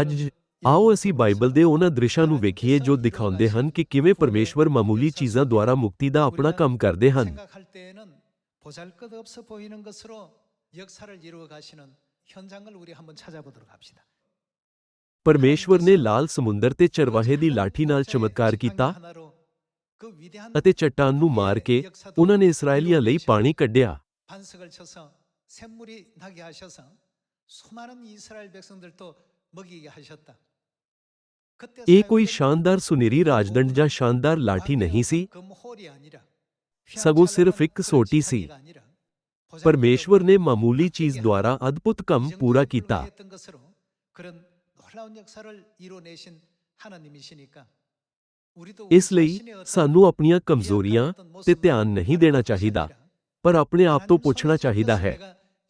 ਅੱਜ ਆਓ ਅਸੀਂ ਬਾਈਬਲ ਦੇ ਉਹਨਾਂ ਦ੍ਰਿਸ਼ਾਂ ਨੂੰ ਵੇਖੀਏ ਜੋ ਦਿਖਾਉਂਦੇ ਹਨ ਕਿ ਕਿਵੇਂ ਪਰਮੇਸ਼ਵਰ ਮਾਮੂਲੀ ਚੀਜ਼ਾਂ ਦੁਆਰਾ ਮੁਕਤੀ ਦਾ ਆਪਣਾ ਕੰਮ ਕਰਦੇ ਹਨ। ਪਰਮੇਸ਼ਵਰ ਨੇ ਲਾਲ ਸਮੁੰਦਰ ਤੇ ਚਰਵਾਹੇ ਦੀ ਲਾਠੀ ਨਾਲ ਚਮਤਕਾਰ ਕੀਤਾ ਅਤੇ ਚਟਾਨ ਨੂੰ ਮਾਰ ਕੇ ਉਹਨਾਂ ਨੇ ਇਸرائیਲੀਆਂ ਲਈ ਪਾਣੀ ਕੱਢਿਆ। 반석을 쳐서 샘물이 나게 하셔서 수많은 이스라엘 백성들도 ਇਹ ਕੋਈ ਸ਼ਾਨਦਾਰ ਸੁਨਹਿਰੀ ਰਾਜਦੰਡ ਜਾਂ ਸ਼ਾਨਦਾਰ ਲਾਠੀ ਨਹੀਂ ਸੀ ਸਗੋਂ ਸਿਰਫ ਇੱਕ ਸੋਟੀ ਸੀ ਪਰਮੇਸ਼ਵਰ ਨੇ ਮਾਮੂਲੀ ਚੀਜ਼ ਦੁਆਰਾ ਅਦਭੁਤ ਕੰਮ ਪੂਰਾ ਕੀਤਾ ਇਸ ਲਈ ਸਾਨੂੰ ਆਪਣੀਆਂ ਕਮਜ਼ੋਰੀਆਂ ਤੇ ਧਿਆਨ ਨਹੀਂ ਦੇਣਾ ਚਾਹੀਦਾ ਪਰ ਆਪਣੇ ਆਪ ਤੋਂ ਪੁੱਛਣਾ ਚਾਹੀਦਾ ਹੈ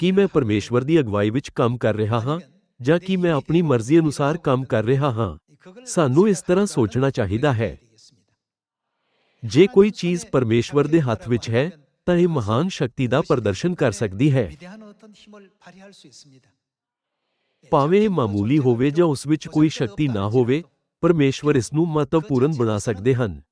ਕਿ ਮੈਂ ਪਰਮੇਸ਼ਵਰ ਦੀ ਅਗਵਾਈ ਵਿੱਚ ਕੰਮ ਕਰ ਰਿਹਾ ਹਾਂ ਜਾਂ ਕਿ ਮੈਂ ਆਪਣੀ ਮਰਜ਼ੀ ਅਨੁਸਾਰ ਕੰਮ ਕਰ ਰਿਹਾ ਹਾਂ। ਸਾਨੂੰ ਇਸ ਤਰ੍ਹਾਂ ਸੋਚਣਾ ਚਾਹੀਦਾ ਹੈ। ਜੇ ਕੋਈ ਚੀਜ਼ ਪਰਮੇਸ਼ਵਰ ਦੇ ਹੱਥ ਵਿੱਚ ਹੈ ਤਾਂ ਇਹ ਮਹਾਨ ਸ਼ਕਤੀ ਦਾ ਪ੍ਰਦਰਸ਼ਨ ਕਰ ਸਕਦੀ ਹੈ। ਭਾਵੇਂ ਮਾਮੂਲੀ ਹੋਵੇ ਜਾਂ ਉਸ ਵਿੱਚ ਕੋਈ ਸ਼ਕਤੀ ਨਾ ਹੋਵੇ ਪਰਮੇਸ਼ਵਰ ਇਸ ਨੂੰ ਮਹੱਤਵਪੂਰਨ ਬਣਾ ਸਕਦੇ ਹਨ।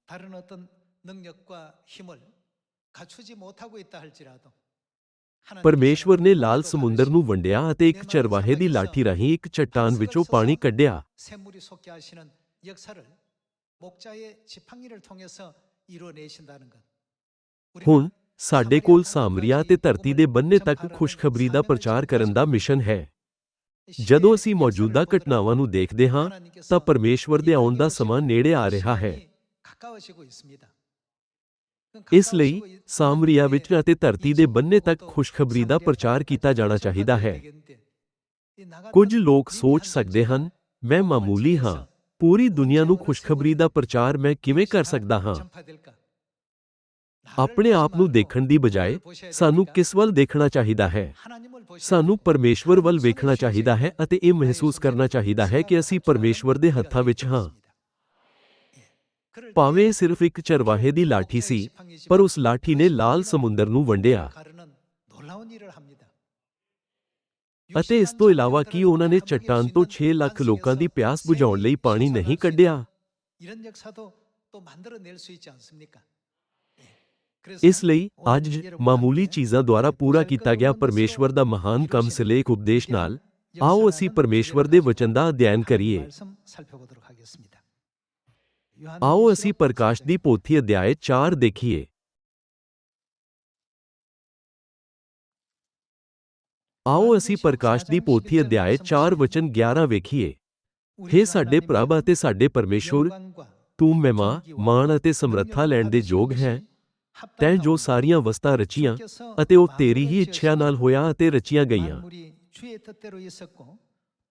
ਪਰਮੇਸ਼ਵਰ ਨੇ ਲਾਲ ਸਮੁੰਦਰ ਨੂੰ ਵੰਡਿਆ ਅਤੇ ਇੱਕ ਚਰਵਾਹੇ ਦੀ ਲਾਠੀ ਰਾਹੀਂ ਇੱਕ ਚਟਾਨ ਵਿੱਚੋਂ ਪਾਣੀ ਕੱਢਿਆ। ਹੁਣ ਸਾਡੇ ਕੋਲ ਸਾਮਰੀਆ ਤੇ ਧਰਤੀ ਦੇ ਬੰਨੇ ਤੱਕ ਖੁਸ਼ਖਬਰੀ ਦਾ ਪ੍ਰਚਾਰ ਕਰਨ ਦਾ ਮਿਸ਼ਨ ਹੈ। ਜਦੋਂ ਅਸੀਂ ਮੌਜੂਦਾ ਘਟਨਾਵਾਂ ਨੂੰ ਦੇਖਦੇ ਹਾਂ ਤਾਂ ਪਰਮੇਸ਼ਵਰ ਦੇ ਆਉਣ ਦਾ ਸਮਾਂ ਨੇੜੇ ਆ ਰਿਹਾ ਹੈ। ਇਸ ਲਈ ਸਾਮਰੀਆ ਵਿੱਚ ਅਤੇ ਧਰਤੀ ਦੇ ਬੰਨੇ ਤੱਕ ਖੁਸ਼ਖਬਰੀ ਦਾ ਪ੍ਰਚਾਰ ਕੀਤਾ ਜਾਣਾ ਚਾਹੀਦਾ ਹੈ। ਕੁਝ ਲੋਕ ਸੋਚ ਸਕਦੇ ਹਨ ਮੈਂ ਮਾਮੂਲੀ ਹਾਂ। ਪੂਰੀ ਦੁਨੀਆ ਨੂੰ ਖੁਸ਼ਖਬਰੀ ਦਾ ਪ੍ਰਚਾਰ ਮੈਂ ਕਿਵੇਂ ਕਰ ਸਕਦਾ ਹਾਂ? ਆਪਣੇ ਆਪ ਨੂੰ ਦੇਖਣ ਦੀ ਬਜਾਏ ਸਾਨੂੰ ਕਿਸ ਵੱਲ ਦੇਖਣਾ ਚਾਹੀਦਾ ਹੈ? ਸਾਨੂੰ ਪਰਮੇਸ਼ਵਰ ਵੱਲ ਵੇਖਣਾ ਚਾਹੀਦਾ ਹੈ ਅਤੇ ਇਹ ਮਹਿਸੂਸ ਕਰਨਾ ਚਾਹੀਦਾ ਹੈ ਕਿ ਅਸੀਂ ਪਰਮੇਸ਼ਵਰ ਦੇ ਹੱਥਾਂ ਵਿੱਚ ਹਾਂ। ਭਾਵੇਂ ਸਿਰਫ ਇੱਕ ਚਰਵਾਹੇ ਦੀ ਲਾਠੀ ਸੀ, ਪਰ ਉਸ ਲਾਠੀ ਨੇ ਲਾਲ ਸਮੁੰਦਰ ਨੂੰ ਵੰਡਿਆ। ਅਤੇ ਇਸ ਤੋਂ ਇਲਾਵਾ ਕੀ ਉਹਨਾਂ ਨੇ ਚਟਾਨ ਤੋਂ 6 ਲੱਖ ਲੋਕਾਂ ਦੀ ਪਿਆਸ ਬੁਝਾਉਣ ਲਈ ਪਾਣੀ ਨਹੀਂ ਕੱਢਿਆ? ਇਸ ਲਈ ਅੱਜ ਮਾਮੂਲੀ ਚੀਜ਼ਾਂ ਦੁਆਰਾ ਪੂਰਾ ਕੀਤਾ ਗਿਆ ਪਰਮੇਸ਼ਵਰ ਦਾ ਮਹਾਨ ਕੰਮ ਸਲੇਖ ਉਪਦੇਸ਼ ਨਾਲ, ਆਓ ਅਸੀਂ ਪਰਮੇਸ਼ਵਰ ਦੇ ਵਚਨ ਦਾ ਅਧਿਐਨ ਕਰੀਏ। ਆਓ ਅਸੀਂ ਪ੍ਰਕਾਸ਼ ਦੀ ਪੋਥੀ ਅਧਿਆਇ 4 ਦੇਖੀਏ ਆਓ ਅਸੀਂ ਪ੍ਰਕਾਸ਼ ਦੀ ਪੋਥੀ ਅਧਿਆਇ 4 ਵਚਨ 11 ਵੇਖੀਏ ਹੇ ਸਾਡੇ ਪ੍ਰਭ ਅਤੇ ਸਾਡੇ ਪਰਮੇਸ਼ਵਰ ਤੂੰ ਮਹਿਮਾ ਮਾਣ ਅਤੇ ਸਮਰੱਥਾ ਲੈਣ ਦੇ ਯੋਗ ਹੈ ਤੈਂ ਜੋ ਸਾਰੀਆਂ ਵਸਤਾਂ ਰਚੀਆਂ ਅਤੇ ਉਹ ਤੇਰੀ ਹੀ ਇੱਛਾ ਨਾਲ ਹੋਇਆ ਅਤੇ ਰਚੀਆਂ ਗਈਆਂ 만물이 주의 뜻대로 있었고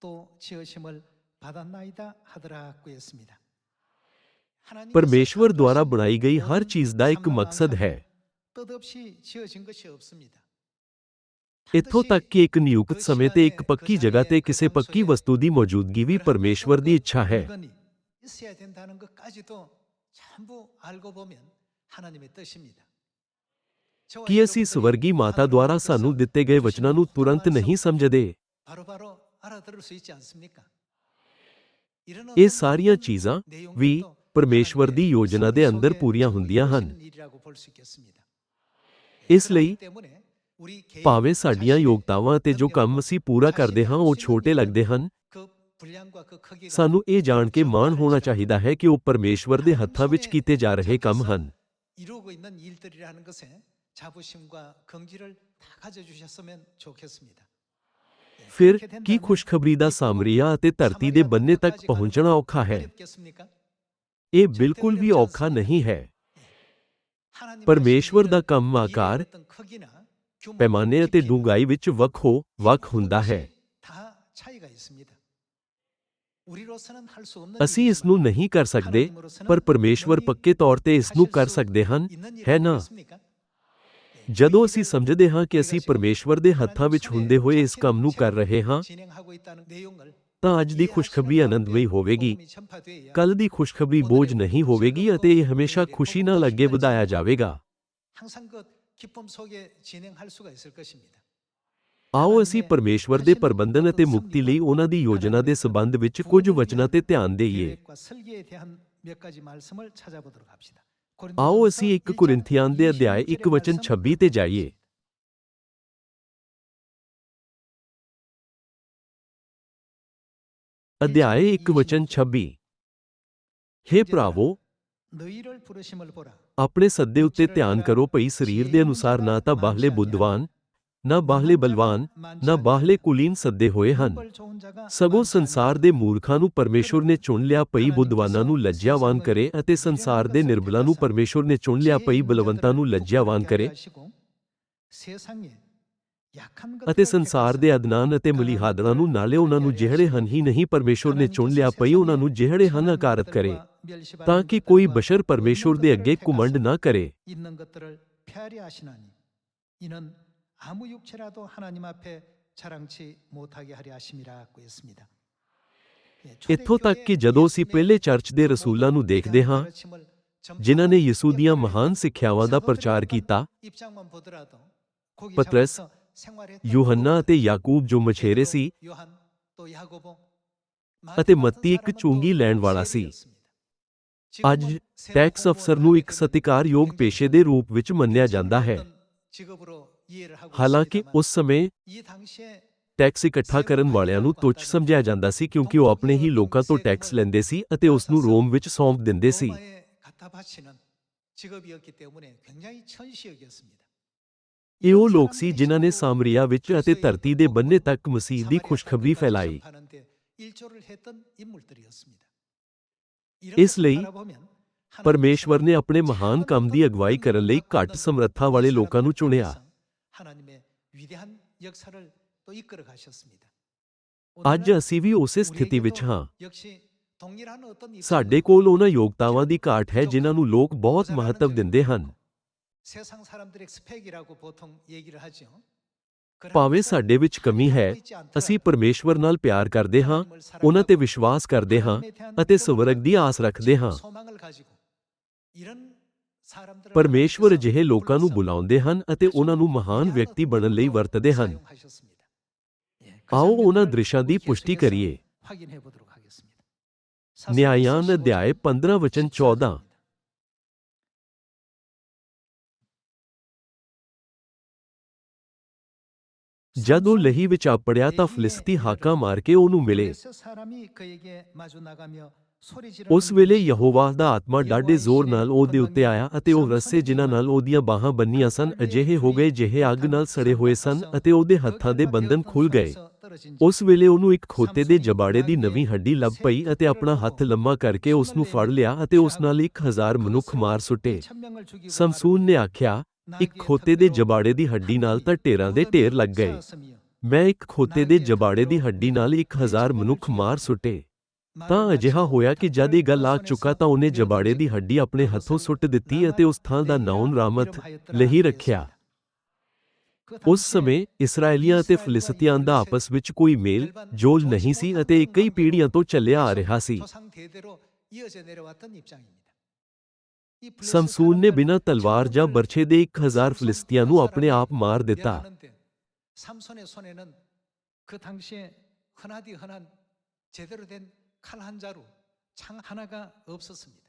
또 지으심을 받았나이다 하더라고 했습니다. परमेश्वर द्वारा बुनाई गई हर चीज़ का एक मकसद है ਇੱਥੋਂ ਤੱਕ ਕਿ ਇੱਕ ਨਿਯੁਕਤ ਸਮੇਂ ਤੇ ਇੱਕ ਪੱਕੀ ਜਗ੍ਹਾ ਤੇ ਕਿਸੇ ਪੱਕੀ ਵਸਤੂ ਦੀ ਮੌਜੂਦਗੀ ਵੀ ਪਰਮੇਸ਼ਵਰ ਦੀ ਇੱਛਾ ਹੈ ਕਿ ਅਸੀਂ ਸਵਰਗੀ ਮਾਤਾ ਦੁਆਰਾ ਸਾਨੂੰ ਦਿੱਤੇ ਗਏ ਵਚਨਾਂ ਨੂੰ ਤੁਰੰਤ ਨਹੀਂ ਸਮਝਦੇ ਇਹ ਸਾਰੀਆਂ ਚੀਜ਼ਾਂ ਵੀ ਪਰਮੇਸ਼ਵਰ ਦੀ ਯੋਜਨਾ ਦੇ ਅੰਦਰ ਪੂਰੀਆਂ ਹੁੰਦੀਆਂ ਹਨ। ਇਸ ਲਈ ਭਾਵੇਂ ਸਾਡੀਆਂ ਯੋਗਤਾਵਾਂ ਤੇ ਜੋ ਕੰਮ ਅਸੀਂ ਪੂਰਾ ਕਰਦੇ ਹਾਂ, ਉਹ ਛੋਟੇ ਲੱਗਦੇ ਹਨ, ਸਾਨੂੰ ਇਹ ਜਾਣ ਕੇ ਮਾਣ ਹੋਣਾ ਚਾਹੀਦਾ ਹੈ ਕਿ ਉਹ ਪਰਮੇਸ਼ਵਰ ਦੇ ਹੱਥਾਂ ਵਿੱਚ ਕੀਤੇ ਜਾ ਰਹੇ ਕੰਮ ਹਨ। ਫਿਰ ਕੀ ਖੁਸ਼ਖਬਰੀ ਦਾ ਸਾਮਰੀਆ ਅਤੇ ਧਰਤੀ ਦੇ ਬੰਨੇ ਤੱਕ ਪਹੁੰਚਣਾ ਔਖਾ ਹੈ? ਇਹ ਬਿਲਕੁਲ ਵੀ ਔਖਾ ਨਹੀਂ ਹੈ। ਪਰਮੇਸ਼ਵਰ ਦਾ ਕੰਮ ਆਕਾਰ ਪੈਮਾਨੇ ਅਤੇ ਡੂੰਘਾਈ ਵਿੱਚ ਵੱਖ ਵੱਖ ਹੁੰਦਾ ਹੈ। ਅਸੀਂ ਇਸ ਨੂੰ ਨਹੀਂ ਕਰ ਸਕਦੇ, ਪਰ ਪਰਮੇਸ਼ਵਰ ਪੱਕੇ ਤੌਰ ਤੇ ਇਸ ਨੂੰ ਕਰ ਸਕਦੇ ਹਨ, ਹੈ ਨਾ? ਜਦੋਂ ਅਸੀਂ ਸਮਝਦੇ ਹਾਂ ਕਿ ਅਸੀਂ ਪਰਮੇਸ਼ਵਰ ਦੇ ਹੱਥਾਂ ਵਿੱਚ ਹੁੰਦੇ ਹੋਏ ਇਸ ਕੰਮ ਨੂੰ ਕਰ ਰਹੇ ਹਾਂ ਤਾਂ ਅੱਜ ਦੀ ਖੁਸ਼ਖਬਰੀ ਆਨੰਦਮਈ ਹੋਵੇਗੀ। ਕੱਲ ਦੀ ਖੁਸ਼ਖਬਰੀ ਬੋਝ ਨਹੀਂ ਹੋਵੇਗੀ ਅਤੇ ਇਹ ਹਮੇਸ਼ਾ ਖੁਸ਼ੀ ਨਾਲ ਅੱਗੇ ਵਧਾਇਆ ਜਾਵੇਗਾ। ਆਓ ਅਸੀਂ ਪਰਮੇਸ਼ਵਰ ਦੇ ਪ੍ਰਬੰਧਨ ਅਤੇ ਮੁਕਤੀ ਲਈ ਉਹਨਾਂ ਦੀ ਯੋਜਨਾ ਦੇ ਸੰਬੰਧ ਵਿੱਚ ਕੁਝ ਵਚਨਾਂ ਤੇ ਧਿਆਨ ਦੇਈਏ। ਆਓ ਅਸੀਂ 1 ਕੋਰਿੰਥੀਆਂ ਦੇ ਅਧਿਆਇ 1 ਵਚਨ 26 ਤੇ ਜਾਈਏ। ਅਧਿਆਇ 1 ਵਚਨ 26 हे ਭਰਾਵੋ, ਆਪਣੇ ਸੱਦੇ ਉੱਤੇ ਧਿਆਨ ਕਰੋ ਭਈ ਸਰੀਰ ਦੇ ਅਨੁਸਾਰ ਨਾ ਤਾਂ ਬਾਹਲੇ ਬੁੱਧਵਾਨ, ਨਾ ਬਾਹਲੇ ਬਲਵਾਨ, ਨਾ ਬਾਹਲੇ ਕੁਲੀਨ ਸੱਦੇ ਹੋਏ ਹਨ। ਸਗੋਂ ਸੰਸਾਰ ਦੇ ਮੂਰਖਾਂ ਨੂੰ ਪਰਮੇਸ਼ਵਰ ਨੇ ਚੁਣ ਲਿਆ ਪਈ ਬੁੱਧਵਾਨਾਂ ਨੂੰ ਲੱਜਿਆਵਾਨ ਕਰੇ ਅਤੇ ਸੰਸਾਰ ਦੇ ਨਿਰਬਲਾਂ ਨੂੰ ਪਰਮੇਸ਼ਵਰ ਨੇ ਚੁਣ ਲਿਆ ਪਈ ਬਲਵੰਤਾਂ ਨੂੰ ਲੱਜਿਆਵਾਨ ਕਰੇ। ਅਤੇ 것들을 ਸੰਸਾਰ ਦੇ ਅਦਨਾਨ ਅਤੇ ਮਲੀਹਾਦੜਾਂ ਨੂੰ ਨਾਲੇ ਉਹਨਾਂ ਨੂੰ ਜਿਹੜੇ ਹਨ ਹੀ ਨਹੀਂ ਪਰਮੇਸ਼ਵਰ ਨੇ ਚੁਣ ਲਿਆ ਪਈ ਉਹਨਾਂ ਨੂੰ ਜਿਹੜੇ ਹਨ ਆਕਾਰਤ ਕਰੇ ਤਾਂ ਕਿ ਕੋਈ ਬਸ਼ਰ ਪਰਮੇਸ਼ਵਰ ਦੇ ਅੱਗੇ ਘੁਮੰਡ ਨਾ ਕਰੇ 있는 것들을 폐하려 하시나니 이는 아무 육체라도 하나님 앞에 자랑치 못하게 하려 하심이라고 했습니다. 예, ਇੱਥੋਂ ਤੱਕ ਕਿ ਜਦੋਂ ਅਸੀਂ ਪਹਿਲੇ ਚਰਚ ਦੇ ਰਸੂਲਾਂ ਨੂੰ ਦੇਖਦੇ ਹਾਂ ਜਿਨ੍ਹਾਂ ਨੇ ਯਿਸੂ ਦੀਆਂ ਮਹਾਨ ਸਿੱਖਿਆਵਾਂ ਦਾ ਪ੍ਰਚਾਰ ਕੀਤਾ ਪਤਰਸ, ਯੂਹੰਨਾ ਅਤੇ ਯਾਕੂਬ ਜੋ ਮਛੇਰੇ ਸੀ ਅਤੇ ਮੱਤੀ ਇੱਕ ਚੁੰਗੀ ਲੈਣ ਵਾਲਾ ਸੀ ਅੱਜ ਟੈਕਸ ਅਫਸਰ ਨੂੰ ਇੱਕ ਸਤਿਕਾਰਯੋਗ ਪੇਸ਼ੇ ਦੇ ਰੂਪ ਵਿੱਚ ਮੰਨਿਆ ਜਾਂਦਾ ਹੈ ਹਾਲਾਂਕਿ ਉਸ ਸਮੇਂ ਟੈਕਸ ਇਕੱਠਾ ਕਰਨ ਵਾਲਿਆਂ ਨੂੰ ਤੁੱਛ ਸਮਝਿਆ ਜਾਂਦਾ ਸੀ ਕਿਉਂਕਿ ਉਹ ਆਪਣੇ ਹੀ ਲੋਕਾਂ ਤੋਂ ਟੈਕਸ ਲੈਂਦੇ ਸੀ ਅਤੇ ਉਸ ਨੂੰ ਰੋਮ ਵਿੱਚ ਸੌਂਪ ਦਿੰਦੇ ਸੀ ਇਹ ਉਹ ਲੋਕ ਸੀ ਜਿਨ੍ਹਾਂ ਨੇ ਸਾਮਰੀਆ ਵਿੱਚ ਅਤੇ ਧਰਤੀ ਦੇ ਬੰਨੇ ਤੱਕ ਮਸੀਹ ਦੀ ਖੁਸ਼ਖਬਰੀ ਫੈਲਾਈ। ਇਸ ਲਈ ਪਰਮੇਸ਼ਵਰ ਨੇ ਆਪਣੇ ਮਹਾਨ ਕੰਮ ਦੀ ਅਗਵਾਈ ਕਰਨ ਲਈ ਘੱਟ ਸਮਰੱਥਾ ਵਾਲੇ ਲੋਕਾਂ ਨੂੰ ਚੁਣਿਆ। ਅੱਜ ਅਸੀਂ ਵੀ ਉਸੇ ਸਥਿਤੀ ਵਿੱਚ ਹਾਂ। ਸਾਡੇ ਕੋਲ ਉਹਨਾਂ ਯੋਗਤਾਵਾਂ ਦੀ ਘਾਟ ਹੈ ਜਿਨ੍ਹਾਂ ਨੂੰ ਲੋਕ ਬਹੁਤ ਮਹੱਤਵ ਦਿੰਦੇ ਹਨ। ਭਾਵੇਂ ਸਾਡੇ ਵਿੱਚ ਕਮੀ ਹੈ ਅਸੀਂ ਪਰਮੇਸ਼ਵਰ ਨਾਲ ਪਿਆਰ ਕਰਦੇ ਹਾਂ ਉਹਨਾਂ ਤੇ ਵਿਸ਼ਵਾਸ ਕਰਦੇ ਹਾਂ ਅਤੇ ਸਵਰਗ ਦੀ ਆਸ ਰੱਖਦੇ ਹਾਂ। ਪਰਮੇਸ਼ਵਰ ਅਜਿਹੇ ਲੋਕਾਂ ਨੂੰ ਬੁਲਾਉਂਦੇ ਹਨ ਅਤੇ ਉਹਨਾਂ ਨੂੰ ਮਹਾਨ ਵਿਅਕਤੀ ਬਣਨ ਲਈ ਵਰਤਦੇ ਹਨ। ਆਓ ਉਹਨਾਂ ਦ੍ਰਿਸ਼ਾਂ ਦੀ ਪੁਸ਼ਟੀ ਕਰੀਏ। ਨਿਆਇਆਨ ਅਧਿਆਇ 15 ਵਚਨ 14 ਜਦ ਉਹ ਲਹੀ ਵਿੱਚ ਪੜਿਆ ਤਾਂ ਫਲਿਸਤੀ ਹਾਕਾ ਮਾਰ ਕੇ ਉਹਨੂੰ ਮਿਲੇ। ਉਸ ਵੇਲੇ ਯਹੋਵਾ ਦਾ ਆਤਮਾ ਡਾਢੇ ਜ਼ੋਰ ਨਾਲ ਉਹਦੇ ਉੱਤੇ ਆਇਆ ਅਤੇ ਉਹ ਰੱਸੇ ਜਿਨ੍ਹਾਂ ਨਾਲ ਉਹਦੀਆਂ ਬਾਹਾਂ ਬੰਨੀਆਂ ਸਨ, ਅਜਿਹੇ ਹੋ ਗਏ ਜਿਹੇ ਅੱਗ ਨਾਲ ਸੜੇ ਹੋਏ ਸਨ ਅਤੇ ਉਹਦੇ ਹੱਥਾਂ ਦੇ ਬੰਧਨ ਖੁੱਲ ਗਏ। ਉਸ ਵੇਲੇ ਉਹਨੂੰ ਇੱਕ ਖੋਤੇ ਦੇ ਜਬਾੜੇ ਦੀ ਨਵੀਂ ਹੱਡੀ ਲੱਭ ਪਈ ਅਤੇ ਆਪਣਾ ਹੱਥ ਲੰਮਾ ਕਰਕੇ ਉਸ ਨੂੰ ਫੜ ਲਿਆ ਅਤੇ ਉਸ ਨਾਲ ਇੱਕ ਹਜ਼ਾਰ ਮਨੁੱਖ ਮਾਰ ਸੁੱਟੇ। ਸਮਸੂਨ ਨੇ ਆਖਿਆ ਇੱਕ ਖੋਤੇ ਦੇ ਜਬਾੜੇ ਦੀ ਹੱਡੀ ਨਾਲ ਤਾਂ ਢੇਰਾਂ ਦੇ ਢੇਰ ਲੱਗ ਗਏ। ਮੈਂ ਇੱਕ ਖੋਤੇ ਦੇ ਜਬਾੜੇ ਦੀ ਹੱਡੀ ਨਾਲ 1000 ਮਨੁੱਖ ਮਾਰ ਸੁੱਟੇ। ਤਾਂ ਅਜਿਹਾ ਹੋਇਆ ਕਿ ਜਦ ਇਹ ਗੱਲ ਆ ਚੁੱਕਾ ਤਾਂ ਉਹਨੇ ਜਬਾੜੇ ਦੀ ਹੱਡੀ ਆਪਣੇ ਹੱਥੋਂ ਸੁੱਟ ਦਿੱਤੀ ਅਤੇ ਉਸ ਥਾਂ ਦਾ ਨਾਮ ਰਾਮਤ ਲਈ ਰੱਖਿਆ। ਉਸ ਸਮੇਂ ਇਸرائیਲੀਆਂ ਅਤੇ ਫਿਲਿਸਤੀਆਂ ਦਾ ਆਪਸ ਵਿੱਚ ਕੋਈ ਮੇਲ ਜੋਲ ਨਹੀਂ ਸੀ ਅਤੇ ਕਈ ਪੀੜ੍ਹੀਆਂ ਤੋਂ ਚੱਲਿਆ ਆ ਰਿਹਾ ਸੀ। ਸਮਸੂਨ ਨੇ ਬਿਨਾਂ ਤਲਵਾਰ ਜਾਂ ਬਰਛੇ ਦੇ 1000 ਫਿਲਿਸਤੀਆਂ ਨੂੰ ਆਪਣੇ ਆਪ ਮਾਰ ਦਿੱਤਾ 삼손의 손에는 그 당시에 흔하디 흔한 제대로 된 칼 한 자루 창 하나가 없었습니다.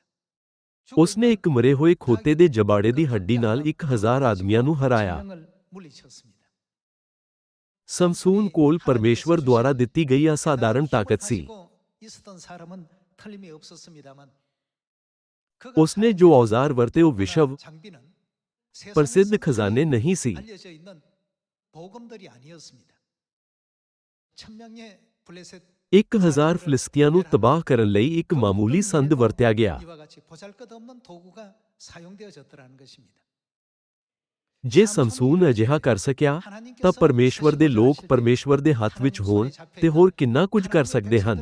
ਉਸਨੇ ਇੱਕ ਮਰੇ ਹੋਏ ਖੋਤੇ ਦੇ ਜਬਾੜੇ ਦੀ ਹੱਡੀ ਨਾਲ 1000 ਆਦਮੀਆਂ ਨੂੰ ਹਰਾਇਆ 천명을 물리쳤습니다. ਸਮਸੂਨ ਕੋਲ ਪਰਮੇਸ਼ਵਰ ਦੁਆਰਾ ਦਿੱਤੀ ਗਈ ਅਸਾਧਾਰਨ ਤਾਕਤ ਸੀ 있었던 사람은 틀림이 없었습니다만 उसने जो औज़ार वर्ते विषव प्रसिद्ध खजाने नहीं सी। एक हज़ार फलिस्तियान तबाह करने लिए एक मामूली संद वरत्या गया। जे समसून अजिहा कर सकया तो परमेश्वर दे लोग परमेश्वर दे हाथ विच होर किन्ना कुछ कर सकते हैं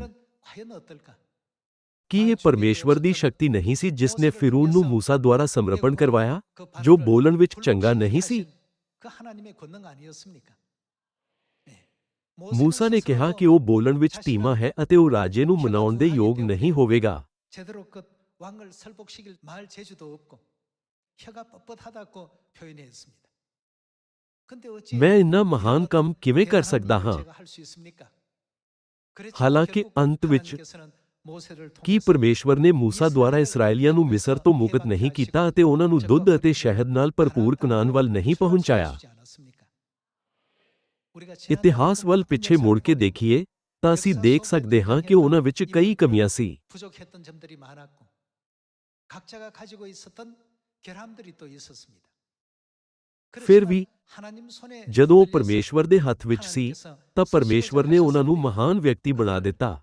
ਕੀ ਇਹ ਪਰਮੇਸ਼ਵਰ ਦੀ ਸ਼ਕਤੀ ਨਹੀਂ ਸੀ ਜਿਸ ਨੇ ਫਿਰੂਨ ਨੂੰ ਮੂਸਾ ਦੁਆਰਾ ਸਮਰਪਣ ਕਰਵਾਇਆ ਜੋ ਬੋਲਣ ਵਿੱਚ ਚੰਗਾ ਨਹੀਂ ਸੀ 그 하나님의 권능 아니었습니까? 네. ਮੂਸਾ ਨੇ ਕਿਹਾ ਕਿ ਉਹ ਬੋਲਣ ਵਿੱਚ ਧੀਮਾ ਹੈ ਅਤੇ ਉਹ ਰਾਜੇ ਨੂੰ ਮਨਾਉਣ ਦੇ ਯੋਗ ਨਹੀਂ ਹੋਵੇਗਾ 제대로 그 왕을 설복시킬 말 재주도 없고 혀가 뻣뻣하다고 표현했습니다. 근데 어찌 ਮੈਂ ਇੰਨਾ ਮਹਾਨ ਕੰਮ ਕਿਵੇਂ ਕਰ ਸਕਦਾ ਹਾਂ 제가 할수 있습니까? 그랬지만 ਹਾਲਾਂਕਿ 결국 ਅੰਤ ਵਿੱਚ ਕੀ ਪਰਮੇਸ਼ਵਰ ਨੇ موسی ਦੁਆਰਾ ਇਸرائیਲੀਆਂ ਨੂੰ ਮਿਸਰ ਤੋਂ ਮੁਕਤ ਨਹੀਂ ਕੀਤਾ ਅਤੇ ਉਹਨਾਂ ਨੂੰ ਦੁੱਧ ਅਤੇ ਸ਼ਹਿਦ ਨਾਲ ਭਰਪੂਰ ਕਨਾਨ ਵੱਲ ਨਹੀਂ ਪਹੁੰਚਾਇਆ। ਇਤਿਹਾਸ ਵੱਲ ਪਿੱਛੇ ਮੁੜ ਕੇ ਦੇਖੀਏ ਤਾਂ ਅਸੀਂ ਦੇਖ ਸਕਦੇ ਹਾਂ ਕਿ ਉਹਨਾਂ ਵਿੱਚ ਕਈ ਕਮੀਆਂ ਸੀ। ਫਿਰ ਵੀ ਜਦੋਂ ਉਹ ਪਰਮੇਸ਼ਵਰ ਦੇ ਹੱਥ ਵਿੱਚ ਸੀ ਤਾਂ ਪਰਮੇਸ਼ਵਰ ਨੇ ਉਹਨਾਂ ਨੂੰ ਮਹਾਨ ਵਿਅਕਤੀ ਬਣਾ ਦਿੱਤਾ।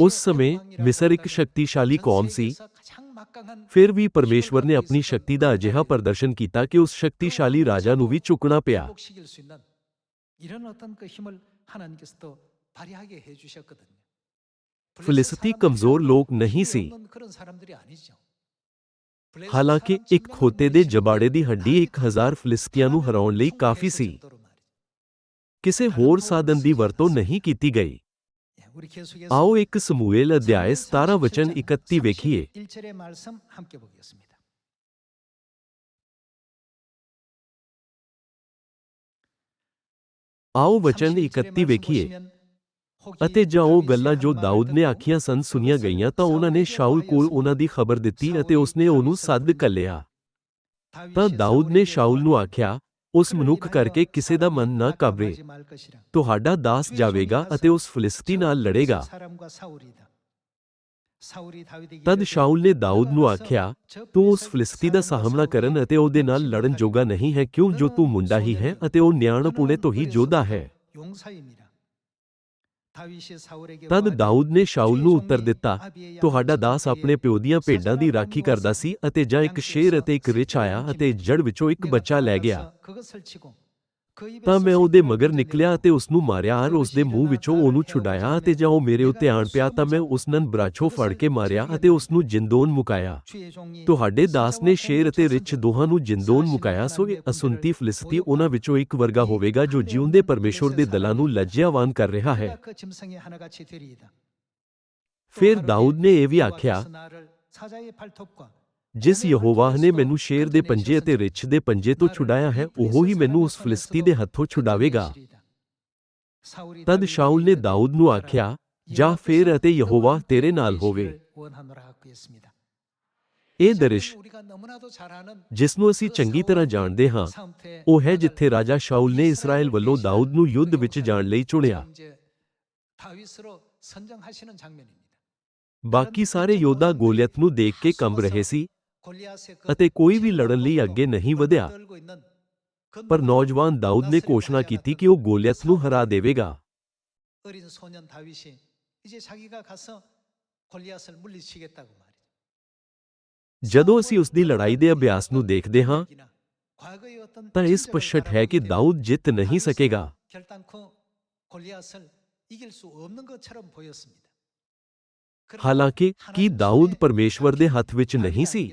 ਉਸ ਸਮੇਂ ਮਿਸਰ ਇੱਕ ਸ਼ਕਤੀਸ਼ਾਲੀ ਕੌਮ ਸੀ। ਫਿਰ ਵੀ ਪਰਮੇਸ਼ਵਰ ਨੇ ਆਪਣੀ ਸ਼ਕਤੀ ਦਾ ਅਜਿਹਾ ਪ੍ਰਦਰਸ਼ਨ ਕੀਤਾ ਕਿ ਉਸ ਸ਼ਕਤੀਸ਼ਾਲੀ ਰਾਜਾ ਨੂੰ ਵੀ ਚੁੱਕਣਾ ਪਿਆ। ਫਿਲਿਸਤੀ ਕਮਜ਼ੋਰ ਲੋਕ ਨਹੀਂ ਸੀ। ਹਾਲਾਂਕਿ ਇੱਕ ਖੋਤੇ ਦੇ ਜਬਾੜੇ ਦੀ ਹੱਡੀ 1000 ਫਲਿਸਤੀਆਂ ਨੂੰ ਹਰਾਉਣ ਲਈ ਕਾਫੀ ਸੀ ਕਿਸੇ ਹੋਰ ਸਾਧਨ ਦੀ ਵਰਤੋਂ ਨਹੀਂ ਕੀਤੀ ਗਈ ਆਓ ਇੱਕ ਸਮੂਏਲ ਅਧਿਆਇ 17 ਵਚਨ 31 ਵੇਖੀਏ ਆਓ ਵਚਨ 31 ਵੇਖੀਏ ਅਤੇ ਜਾਂ ਉਹ ਗੱਲਾਂ ਜੋ ਦਾਊਦ ਨੇ ਆਖੀਆਂ ਸਨ ਸੁਣੀਆਂ ਗਈਆਂ ਤਾਂ ਉਹਨਾਂ ਨੇ ਸ਼ਾਉਲ ਕੋਲ ਉਹਨਾਂ ਦੀ ਖਬਰ ਦਿੱਤੀ ਅਤੇ ਉਸਨੇ ਉਹਨੂੰ ਸੱਦ ਕੱਲਿਆ ਤਾਂ ਦਾਊਦ ਨੇ ਸ਼ਾਉਲ ਨੂੰ ਆਖਿਆ ਉਸ ਮਨੁੱਖ ਕਰਕੇ ਕਿਸੇ ਦਾ ਮਨ ਨਾ ਕਾਬਰੇ। ਤੁਹਾਡਾ ਦਾਸ ਜਾਵੇਗਾ ਅਤੇ ਉਸ ਫਿਲਿਸਤੀ ਨਾਲ ਲੜੇਗਾ। ਤਦ ਸ਼ਾਉਲ ਨੇ ਦਾਊਦ ਨੂੰ ਆਖਿਆ ਤੂੰ ਉਸ ਫਿਲਿਸਤੀ ਦਾ ਸਾਹਮਣਾ ਕਰਨ ਅਤੇ ਉਹਦੇ ਨਾਲ ਲੜਨ ਜੋਗਾ ਨਹੀਂ ਹੈ ਕਿਉਂ ਜੋ ਤੂੰ ਮੁੰਡਾ ਹੀ ਹੈ ਅਤੇ ਉਹ ਨਿਆਣਪੁਣੇ ਤੋਂ ਹੀ ਯੋਧਾ ਹੈ? ਤਦ ਦਾਊਦ ਨੇ ਸ਼ਾਉਲ ਨੂੰ ਉੱਤਰ ਦਿੱਤਾ ਤੁਹਾਡਾ ਦਾਸ ਆਪਣੇ ਪਿਓ ਦੀਆਂ ਭੇਡਾਂ ਦੀ ਰਾਖੀ ਕਰਦਾ ਸੀ ਅਤੇ ਜਾਂ ਇੱਕ ਸ਼ੇਰ ਅਤੇ ਇੱਕ ਰਿਛ ਆਇਆ ਅਤੇ ਜੜ ਵਿੱਚੋਂ ਇੱਕ ਬੱਚਾ ਲੈ ਗਿਆ ਤਾਂ ਮੈਂ ਉਹਦੇ ਮਗਰ ਨਿਕਲਿਆ ਅਤੇ ਉਸ ਨੂੰ ਮਾਰਿਆ ਔਰ ਉਸ ਦੇ ਮੂੰਹ ਵਿੱਚੋਂ ਉਹਨੂੰ ਛੁਡਾਇਆ ਅਤੇ ਜਾਂ ਉਹ ਮੇਰੇ ਉੱਤੇ ਆਣ ਪਿਆ ਤਾਂ ਮੈਂ ਉਸ ਨੂੰ ਬਰਾਛੋ ਫੜ ਕੇ ਮਾਰਿਆ ਅਤੇ ਉਸ ਨੂੰ ਜਿੰਦੋਨ ਮੁਕਾਇਆ। ਤੁਹਾਡੇ ਦਾਸ ਨੇ ਸ਼ੇਰ ਅਤੇ ਰਿਛ ਦੋਹਾਂ ਨੂੰ ਜਿੰਦੋਨ ਮੁਕਾਇਆ ਸੋ ਇਹ ਅਸੁੰਤੀ ਫਿਲਿਸਤੀ ਉਹਨਾਂ ਵਿੱਚੋਂ ਇੱਕ ਵਰਗਾ ਹੋਵੇਗਾ ਜੋ ਜਿਉਂਦੇ ਪਰਮੇਸ਼ਵਰ ਦੇ ਦਲਾਂ ਨੂੰ ਲੱਜਿਆਵਾਨ ਕਰ ਰਿਹਾ ਹੈ। ਫਿਰ ਦਾਊਦ ਨੇ ਇਹ ਵੀ ਆਖਿਆ ਜਿਸ ਯਹੋਵਾਹ ਨੇ ਮੈਨੂੰ ਸ਼ੇਰ ਦੇ ਪੰਜੇ ਅਤੇ ਰਿਛ ਦੇ ਪੰਜੇ ਤੋਂ ਛੁਡਾਇਆ ਹੈ, ਉਹ ਹੀ ਮੈਨੂੰ ਉਸ ਫਿਲਿਸਤੀ ਦੇ ਹੱਥੋਂ ਛੁਡਾਵੇਗਾ। ਤਦ ਸ਼ਾਉਲ ਨੇ ਦਾਊਦ ਨੂੰ ਆਖਿਆ, ਜਾ ਫੇਰ ਅਤੇ ਯਹੋਵਾ ਤੇਰੇ ਨਾਲ ਹੋਵੇ। ਇਹ ਦਰਿਸ਼, ਜਿਸ ਨੂੰ ਅਸੀਂ ਚੰਗੀ ਤਰ੍ਹਾਂ ਜਾਣਦੇ ਹਾਂ, ਉਹ ਹੈ ਜਿੱਥੇ ਰਾਜਾ ਸ਼ਾਉਲ ਨੇ ਇਸਰਾਇਲ ਵੱਲੋਂ ਦਾਊਦ ਨੂੰ ਯੁੱਧ ਵਿੱਚ ਜਾਣ ਲਈ ਚੁਣਿਆ। ਬਾਕੀ ਸਾਰੇ ਯੋਧਾ ਗੋਲੀਅਤ ਨੂੰ ਦੇਖ ਕੇ ਕੰਬ ਰਹੇ ਸੀ। ਅਤੇ ਕੋਈ ਵੀ ਲੜਨ ਲਈ ਅੱਗੇ ਨਹੀਂ ਵਧਿਆ ਪਰ ਨੌਜਵਾਨ ਦਾਊਦ ਨੇ ਘੋਸ਼ਣਾ ਕੀਤੀ ਕਿ ਉਹ ਗੋਲੀਅਤ ਨੂੰ ਹਰਾ ਦੇਵੇਗਾ 어린 소년 다윗이 이제 자기가 가서 골리앗을 물리치겠다고 말이죠. ਜਦੋਂ ਅਸੀਂ ਉਸ ਦੀ ਲੜਾਈ ਦੇ ਅਭਿਆਸ ਨੂੰ ਦੇਖਦੇ ਹਾਂ 과거의 어떤 ਤਾਂ ਇਹ ਸਪਸ਼ਟ ਹੈ ਕਿ ਦਾਊਦ ਜਿੱਤ ਨਹੀਂ ਸਕੇਗਾ 결단코 골리앗을 이길 수 없는 것처럼 보였습니다. ਹਾਲਾਂਕਿ, ਕੀ ਦਾਊਦ ਪਰਮੇਸ਼ਵਰ ਦੇ ਹੱਥ ਵਿੱਚ ਨਹੀਂ ਸੀ?